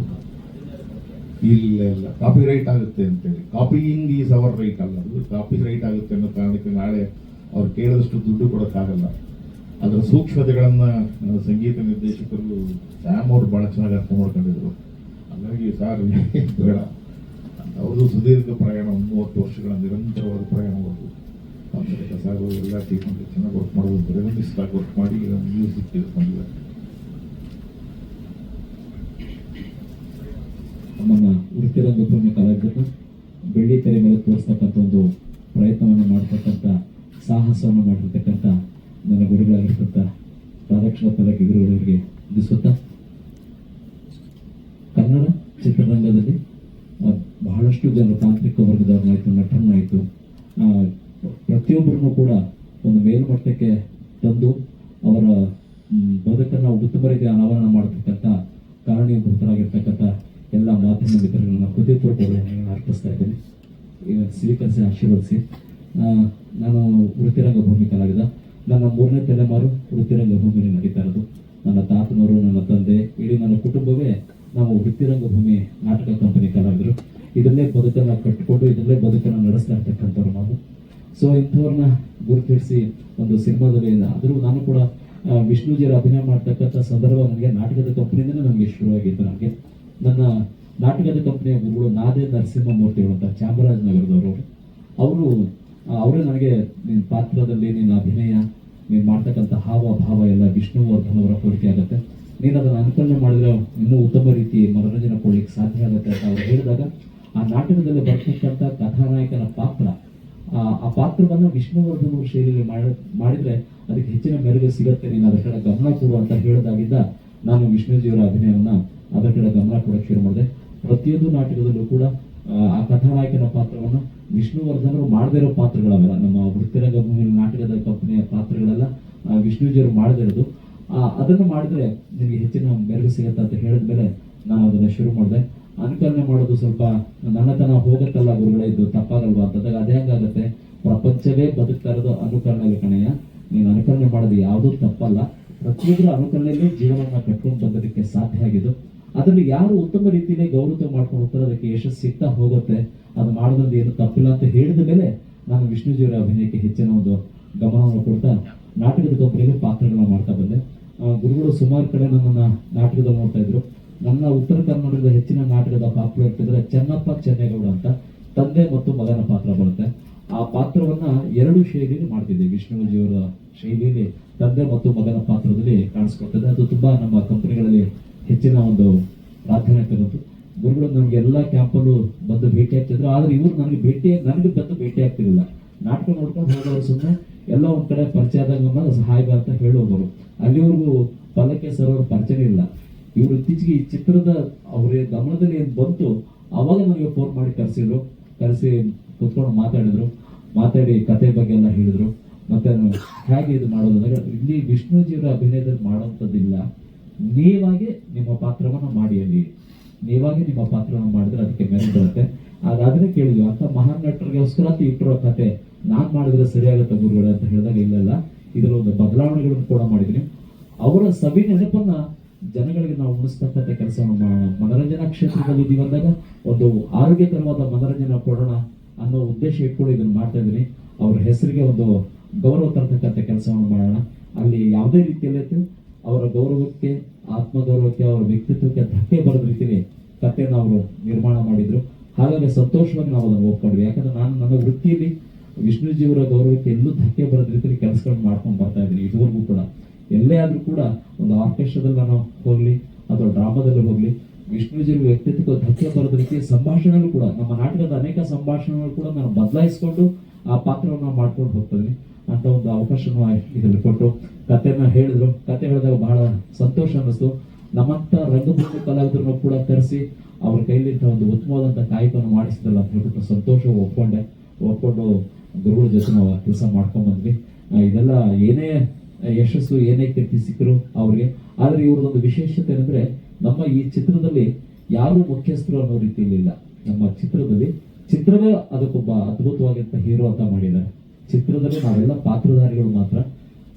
ಇಲ್ಲ ಇಲ್ಲ. ಕಾಪಿ ರೈಟ್ ಆಗುತ್ತೆ ಅಂತೇಳಿ. ಕಾಪಿಯಿಂಗ್ ಈಸ್ ಅವರ್ ರೈಟ್ ಅಲ್ಲ ಅದು. ಕಾಪಿ ರೈಟ್ ಆಗುತ್ತೆ ಅನ್ನೋ ಕಾರಣಕ್ಕೆ ನಾಳೆ ಅವ್ರು ಕೇಳಿದಷ್ಟು ದುಡ್ಡು ಕೊಡೋಕ್ಕಾಗಲ್ಲ. ಅದರ ಸೂಕ್ಷ್ಮತೆಗಳನ್ನ ಸಂಗೀತ ನಿರ್ದೇಶಕರು ಸ್ಯಾಮ್ ಅವರು ಬಹಳ ಚೆನ್ನಾಗಿ ಅರ್ಥ ಮಾಡ್ಕೊಂಡಿದ್ರು. ಹಾಗಾಗಿ ಸಾರ್ ಬೇಡ ಅವರು ಸುದೀರ್ಘ ಪ್ರಯಾಣ, ಮೂವತ್ತು ವರ್ಷಗಳ ನಿರಂತರವಾದ ಪ್ರಯಾಣ ಅವ್ರದ್ದು ಆಮೇಲೆ ಸಾರು ಎಲ್ಲ ಟೀಮ್ ಚೆನ್ನಾಗಿ ವರ್ಕ್ ಮಾಡೋದು ಆಗಿ ವರ್ಕ್ ಮಾಡಿ ಮ್ಯೂಸಿಕ್ ತಿಳ್ಕೊಂಡಿದ್ದಾರೆ ನಮ್ಮನ್ನ ವೃತ್ತಿರಂಗಭೂಮಿ ಕಲಾವಿದರು ಬೆಳ್ಳಿ ತೆರೆ ಮೇಲೆ ತೋರಿಸ್ತಕ್ಕಂಥ ಒಂದು ಪ್ರಯತ್ನವನ್ನು ಮಾಡ್ತಕ್ಕಂಥ ಸಾಹಸವನ್ನು ಮಾಡಿರ್ತಕ್ಕಂಥ ನನ್ನ ಗುರುಗಳಾಗಿರ್ತಕ್ಕಂಥ ರಾಧಾಕೃಷ್ಣ ಪಲ್ಲಕ್ಕಿ ಗುರುಗಳವರಿಗೆ ವಂದಿಸುತ್ತಾ ಕನ್ನಡ ಚಿತ್ರರಂಗದಲ್ಲಿ ಬಹಳಷ್ಟು ಜನರು ತಾಂತ್ರಿಕ ವರ್ಗದವ್ರನ್ನಾಯ್ತು ನಟರನ್ನಾಯ್ತು ಆ, ಪ್ರತಿಯೊಬ್ಬರನ್ನು ಕೂಡ ಒಂದು ಮೇಲ್ಮಟ್ಟಕ್ಕೆ ತಂದು ಅವರ ಬದುಕನ್ನು ಉತ್ತಮ ರೀತಿಯ ಅನಾವರಣ ಮಾಡತಕ್ಕಂಥ ಕಾರಣೀಭೂತರಾಗಿರ್ತಕ್ಕಂಥ ಎಲ್ಲ ಮಾಧ್ಯಮ ಮಿತ್ರರನ್ನ ಹೃದಯಪೂರ್ವಕ ಅರ್ಪಿಸ್ತಾ ಇದ್ದೀನಿ. ಸ್ವೀಕರಿಸಿ ಆಶೀರ್ವದಿಸಿ ಆ, ನಾನು ವೃತ್ತಿರಂಗ ಭೂಮಿ ಕಲಾವಿದ ನನ್ನ ಮೂರನೇ ತಲೆಮಾರು ವೃತ್ತಿರಂಗ ಭೂಮಿಲಿ ನಡೀತಾ ಇರೋದು ನನ್ನ ತಾತನವರು ನನ್ನ ತಂದೆ ಇಡೀ ನನ್ನ ಕುಟುಂಬವೇ ನಾವು ವೃತ್ತಿರಂಗ ಭೂಮಿ ನಾಟಕ ಕಂಪನಿ ಕಲಾವಿದರು ಇದನ್ನೇ ಬದುಕನ್ನ ಕಟ್ಟಿಕೊಂಡು ಇದನ್ನೇ ಬದುಕನ್ನ ನಡೆಸ್ತಾ ಇರ್ತಕ್ಕಂಥವ್ರು ನಾವು ಸೊ ಇಂಥವ್ರನ್ನ ಗುರುತಿಸಿ ಒಂದು ಸಿನಿಮಾದಲ್ಲಿ ಆದರೂ ನಾನು ಕೂಡ ವಿಷ್ಣುಜಿಯರ ಅಭಿನಯ ಮಾಡ್ತಕ್ಕಂಥ ಸಂದರ್ಭ ನನಗೆ ನಾಟಕದ ಕಂಪ್ನಿಯಿಂದಲೇ ನನಗೆ ಶುರುವಾಗಿತ್ತು ನನಗೆ. ನನ್ನ ನಾಟಕದ ಕಂಪ್ನಿಯ ಗುರುಗಳು ನಾದೇ ನರಸಿಂಹಮೂರ್ತಿಗಳು ಅಂತ ಚಾಮರಾಜನಗರದವರು. ಅವರು, ಅವರೇ ನನಗೆ ನಿನ್ನ ಪಾತ್ರದಲ್ಲಿ ನಿನ್ನ ಅಭಿನಯ, ನೀನು ಮಾಡ್ತಕ್ಕಂಥ ಹಾವ, ಭಾವ ಎಲ್ಲ ವಿಷ್ಣುವರ್ಧನವರ ಹೋಲಿಕೆ ಆಗುತ್ತೆ. ನೀನು ಅದನ್ನು ಅನುಕರಣೆ ಮಾಡಿದ್ರೆ ಇನ್ನೂ ಉತ್ತಮ ರೀತಿ ಮನೋರಂಜನೆ ಕೊಡ್ಲಿಕ್ಕೆ ಸಾಧ್ಯ ಆಗುತ್ತೆ ಅಂತ ಅವ್ರು ಹೇಳಿದಾಗ, ಆ ನಾಟಕದಲ್ಲಿ ಬರ್ತಕ್ಕಂಥ ಕಥಾನಾಯಕನ ಪಾತ್ರ ಆ ಪಾತ್ರವನ್ನು ವಿಷ್ಣುವರ್ಧನ್ ಅವ್ರ ಶೈಲಿಯಲ್ಲಿ ಮಾಡ- ಮಾಡಿದ್ರೆ ಅದಕ್ಕೆ ಹೆಚ್ಚಿನ ಮೆರುಗು ಸಿಗತ್ತೆ. ನೀನು ಅದರ ಕಡೆ ಗಮನ ಕೊಡು ಅಂತ ಹೇಳಿದಾಗಿದ್ದ ನಾನು ವಿಷ್ಣುಜಿಯವರ ಅಭಿನಯವನ್ನ ಅದರ ಕಡೆ ಗಮನ ಕೊಡಕ್ಕೆ ಶುರು ಮಾಡಿದೆ. ಪ್ರತಿಯೊಂದು ನಾಟಕದಲ್ಲೂ ಕೂಡ ಆ, ಕಥಾನಾಯಕನ ಪಾತ್ರವನ್ನು ವಿಷ್ಣುವರ್ಧನ್ ಅವರು ಮಾಡದೇ ಇರೋ ಪಾತ್ರಗಳವೆಲ್ಲ ನಮ್ಮ ವೃತ್ತಿರಂಗ ಭೂಮಿ ನಾಟಕದ ಕಂಪನಿಯ ಪಾತ್ರಗಳೆಲ್ಲ ವಿಷ್ಣುಜಿಯವರು ಮಾಡದಿರೋದು ಅದನ್ನು ಮಾಡಿದ್ರೆ ನಿಮಗೆ ಹೆಚ್ಚಿನ ಮೆರುಗು ಸಿಗತ್ತೆ ಅಂತ ಹೇಳಿದ್ಮೇಲೆ ನಾನು ಅದನ್ನ ಶುರು ಮಾಡಿದೆ. ಅನುಕರಣೆ ಮಾಡೋದು ಸ್ವಲ್ಪ ನನ್ನತನ ಹೋಗುತ್ತಲ್ಲ ಗುರುಗಳೇ, ಇದು ತಪ್ಪಾಗಲ್ವಾ? ಅಂತಂದಾಗ ಅದೇ ಹಂಗಾಗತ್ತೆ. ಪ್ರಪಂಚವೇ ಬದುಕ್ತಾ ಇರೋದು ಅನುಕರಣೆಯಲ್ಲಿ ಕಣಯ್ಯ. ನೀನು ಅನುಕರಣೆ ಮಾಡೋದು ಯಾವುದೂ ತಪ್ಪಲ್ಲ. ಪ್ರತಿಯೊಬ್ಬರ ಅನುಕರಣೆಯಲ್ಲಿ ಜೀವನವನ್ನ ಕಟ್ಕೊಂಡು ಬಂದದಕ್ಕೆ ಸಾಧ್ಯ ಆಗಿದ್ದು, ಅದನ್ನು ಯಾರು ಉತ್ತಮ ರೀತಿಯಲ್ಲಿ ಗೌರವ ಮಾಡ್ಕೊಂಡು ಹೋಗ್ತಾರೆ, ಅದಕ್ಕೆ ಯಶಸ್ಸು ಸಿಗ್ತಾ ಹೋಗುತ್ತೆ. ಅದು ಮಾಡೋದ್ರಿಂದ ಏನು ತಪ್ಪಿಲ್ಲ ಅಂತ ಹೇಳಿದ ಮೇಲೆ ನಾನು ವಿಷ್ಣುಜಿಯವರ ಅಭಿನಯಕ್ಕೆ ಹೆಚ್ಚಿನ ಒಂದು ಗಮನವನ್ನು ಕೊಡ್ತಾ ನಾಟಕದ ಕಂಪನಿಯಲ್ಲಿ ಪಾತ್ರಗಳನ್ನ ಮಾಡ್ತಾ ಬಂದೆ. ಗುರುಗಳು ಸುಮಾರು ಕಡೆ ನನ್ನನ್ನು ನಾಟಕದಲ್ಲಿ ನೋಡ್ತಾ ಇದ್ರು. ನನ್ನ ಉತ್ತರ ಕರ್ನಾಟಕದ ಹೆಚ್ಚಿನ ನಾಟಕದ ಪಾತ್ರ ಇರ್ತಿದ್ರೆ ಚೆನ್ನಪ್ಪ ಚೆನ್ನೇಗೌಡ ಅಂತ. ತಂದೆ ಮತ್ತು ಮಗನ ಪಾತ್ರ ಬರುತ್ತೆ. ಆ ಪಾತ್ರವನ್ನ ಎರಡು ಶೈಲಿಯಲ್ಲಿ ಮಾಡ್ತಿದ್ದೆ. ವಿಷ್ಣುಜಿಯವರ ಶೈಲಿಯಲ್ಲಿ ತಂದೆ ಮತ್ತು ಮಗನ ಪಾತ್ರದಲ್ಲಿ ಕಾಣಿಸ್ಕೊಳ್ತದೆ. ಅದು ತುಂಬಾ ನಮ್ಮ ಕಂಪನಿಗಳಲ್ಲಿ ಹೆಚ್ಚಿನ ಒಂದು ಪ್ರಾಧಾನ್ಯ ಬಂತು ಗುರುಗಳು ನಮ್ಗೆ ಎಲ್ಲ ಕ್ಯಾಂಪಲ್ಲೂ ಬಂದು ಭೇಟಿ ಆಗ್ತಿದ್ರು. ಆದ್ರೆ ಇವರು ನನಗೆ ಭೇಟಿ, ನನಗೆ ಬಂದು ಭೇಟಿ ಆಗ್ತಿರಲಿಲ್ಲ. ನಾಟಕ ನೋಡ್ಕೊಂಡು ಹೋದವರು ಸುಮ್ಮನೆ ಎಲ್ಲ ಒಂದ್ ಕಡೆ ಪರಿಚಯ ಆದಾಗ ಸಹಾಯ ಅಂತ ಹೇಳುವವರು ಅಲ್ಲಿವರೆಗೂ ಪಲ್ಲಕ್ಕೆ ಸರ್ ಅವ್ರ ಪರಿಚಯ ಇಲ್ಲ. ಇವರು ಇತ್ತೀಚೆಗೆ ಈ ಚಿತ್ರದ ಅವರ ಗಮನದಲ್ಲಿ ಏನು ಬಂತು, ಅವಾಗ ನನಗೆ ಫೋನ್ ಮಾಡಿ ಕರೆಸಿದ್ರು. ಕರೆಸಿ ಕುತ್ಕೊಂಡು ಮಾತಾಡಿದ್ರು. ಮಾತಾಡಿ ಕತೆ ಬಗ್ಗೆ ಎಲ್ಲ ಹೇಳಿದ್ರು. ಮತ್ತೆ ಹೇಗೆ ಇದು ಮಾಡೋದು ಅಂದಾಗ ಇಲ್ಲಿ ವಿಷ್ಣುಜಿಯವರ ಅಭಿನಯದಲ್ಲಿ ಮಾಡೋಂಥದ್ದಿಲ್ಲ ನೀವಾಗೆ ನಿಮ್ಮ ಪಾತ್ರವನ್ನ ಮಾಡಿ ಅಲ್ಲಿ. ನೀವಾಗೆ ನಿಮ್ಮ ಪಾತ್ರವನ್ನು ಮಾಡಿದ್ರೆ ಅದಕ್ಕೆ ಮೆರೆ ಬರುತ್ತೆ. ಅದಾದ್ರೆ ಕೇಳಿದ್ವಿ ಅಂತ ಮಹಾನ್ ನಟರಿಗೋಸ್ಕರ ಅಂತ ಇಟ್ಟಿರೋ ಕತೆ ನಾನು ಮಾಡಿದ್ರೆ ಸರಿಯಾಗುತ್ತೆ ಗುರುಗಳು ಅಂತ ಹೇಳಿದಾಗ ಇಲ್ಲಲ್ಲ ಇದರ ಒಂದು ಬದಲಾವಣೆಗಳನ್ನು ಕೂಡ ಮಾಡಿದ್ದೀನಿ. ಅವರ ಸವಿ ನೆನಪನ್ನ ಜನಗಳಿಗೆ ನಾವು ಉಳಿಸ್ತಕ್ಕಂಥ ಕೆಲಸವನ್ನು ಮಾಡೋಣ ಮನರಂಜನಾ ಕ್ಷೇತ್ರದಲ್ಲಿ ಇದೀವಿ ಅಂದಾಗ ಒಂದು ಆರೋಗ್ಯಕರವಾದ ಮನೋರಂಜನೆ ಕೊಡೋಣ ಅನ್ನೋ ಉದ್ದೇಶ ಇಟ್ಕೊಂಡು ಇದನ್ನು ಮಾಡ್ತಾ ಇದ್ದೀನಿ. ಅವ್ರ ಹೆಸರಿಗೆ ಒಂದು ಗೌರವ ತರತಕ್ಕಂಥ ಕೆಲಸವನ್ನು ಮಾಡೋಣ. ಅಲ್ಲಿ ಯಾವುದೇ ರೀತಿಯಲ್ಲಿ ಅವರ ಗೌರವಕ್ಕೆ, ಆತ್ಮಗೌರವಕ್ಕೆ, ಅವರ ವ್ಯಕ್ತಿತ್ವಕ್ಕೆ ಧಕ್ಕೆ ಬರದ ರೀತಿಯಲ್ಲಿ ಕಥೆಯನ್ನು ಅವರು ನಿರ್ಮಾಣ ಮಾಡಿದ್ರು. ಹಾಗಾಗಿ ಸಂತೋಷವಾಗಿ ನಾವು ಅದನ್ನು ಒಪ್ಕೊಂಡ್ವಿ. ಯಾಕಂದ್ರೆ ನಾನು ನನ್ನ ವೃತ್ತಿಯಲ್ಲಿ ವಿಷ್ಣುಜಿಯವರ ಗೌರವಕ್ಕೆ ಎಲ್ಲೂ ಧಕ್ಕೆ ಬರದ ರೀತಿಯಲ್ಲಿ ಕೆಲಸಗಳನ್ನು ಮಾಡ್ಕೊಂಡು ಬರ್ತಾ ಇದ್ದೀನಿ. ಇದುವರೆಗೂ ಕೂಡ. ಎಲ್ಲೇ ಆದರೂ ಕೂಡ ಒಂದು ಆರ್ಕೆಸ್ಟ್ರಾದಲ್ಲಿ ನಾನು ಹೋಗ್ಲಿ ಅಥವಾ ಡ್ರಾಮಾದಲ್ಲಿ ಹೋಗ್ಲಿ ವಿಷ್ಣುಜಿಯವರ ವ್ಯಕ್ತಿತ್ವ ಧಕ್ಕೆ ಬರದ ರೀತಿಯ ಸಂಭಾಷಣೆಗಳು ಕೂಡ, ನಮ್ಮ ನಾಟಕದ ಅನೇಕ ಸಂಭಾಷಣೆಗಳು ಕೂಡ ನಾನು ಬದಲಾಯಿಸಿಕೊಂಡು ಆ ಪಾತ್ರವನ್ನು ಮಾಡ್ಕೊಂಡು ಹೋಗ್ತಿದ್ದೀನಿ. ಅಂತ ಒಂದು ಅವಕಾಶನೂ ಇದರಲ್ಲಿ ಕೊಟ್ಟು ಕಥೆನ ಹೇಳಿದ್ರು. ಕತೆ ಹೇಳಿದಾಗ ಬಹಳ ಸಂತೋಷ ಅನ್ನಿಸ್ತು. ನಮ್ಮಂತ ರಂಗಭೂಮಿ ಕಲಾವಿದರನ್ನು ಕೂಡ ತರಿಸಿ ಅವ್ರ ಕೈಲಿಂತ ಒಂದು ಉತ್ತಮವಾದಂಥ ಕಾಯಕವನ್ನು ಮಾಡಿಸಿದಲ್ಲ ಅಂತ ಹೇಳ್ಬಿಟ್ಟು ಸಂತೋಷ ಒಪ್ಕೊಂಡೆ. ಒಪ್ಕೊಂಡು ಗುರುಗಳ ಜೊತೆ ನಾವು ಕೆಲಸ ಮಾಡ್ಕೊಂಡ್ ಬಂದ್ವಿ ಇದೆಲ್ಲ ಏನೇ ಯಶಸ್ಸು ಏನೇ ಕೀರ್ತಿ ಸಿಕ್ಕರು ಅವ್ರಿಗೆ. ಆದರೆ ಇವ್ರದೊಂದು ವಿಶೇಷತೆ ಏನಂದ್ರೆ, ನಮ್ಮ ಈ ಚಿತ್ರದಲ್ಲಿ ಯಾರು ಮುಖ್ಯಸ್ಥರು ಅನ್ನೋ ರೀತಿಯಲ್ಲಿ ನಮ್ಮ ಚಿತ್ರದಲ್ಲಿ ಚಿತ್ರವೇ ಅದಕ್ಕೊಬ್ಬ ಅದ್ಭುತವಾಗಿಂತ ಹೀರೋ ಅಂತ ಮಾಡಿದ್ದಾರೆ. ಚಿತ್ರದಲ್ಲಿ ನಾವೆಲ್ಲ ಪಾತ್ರಧಾರಿಗಳು ಮಾತ್ರ.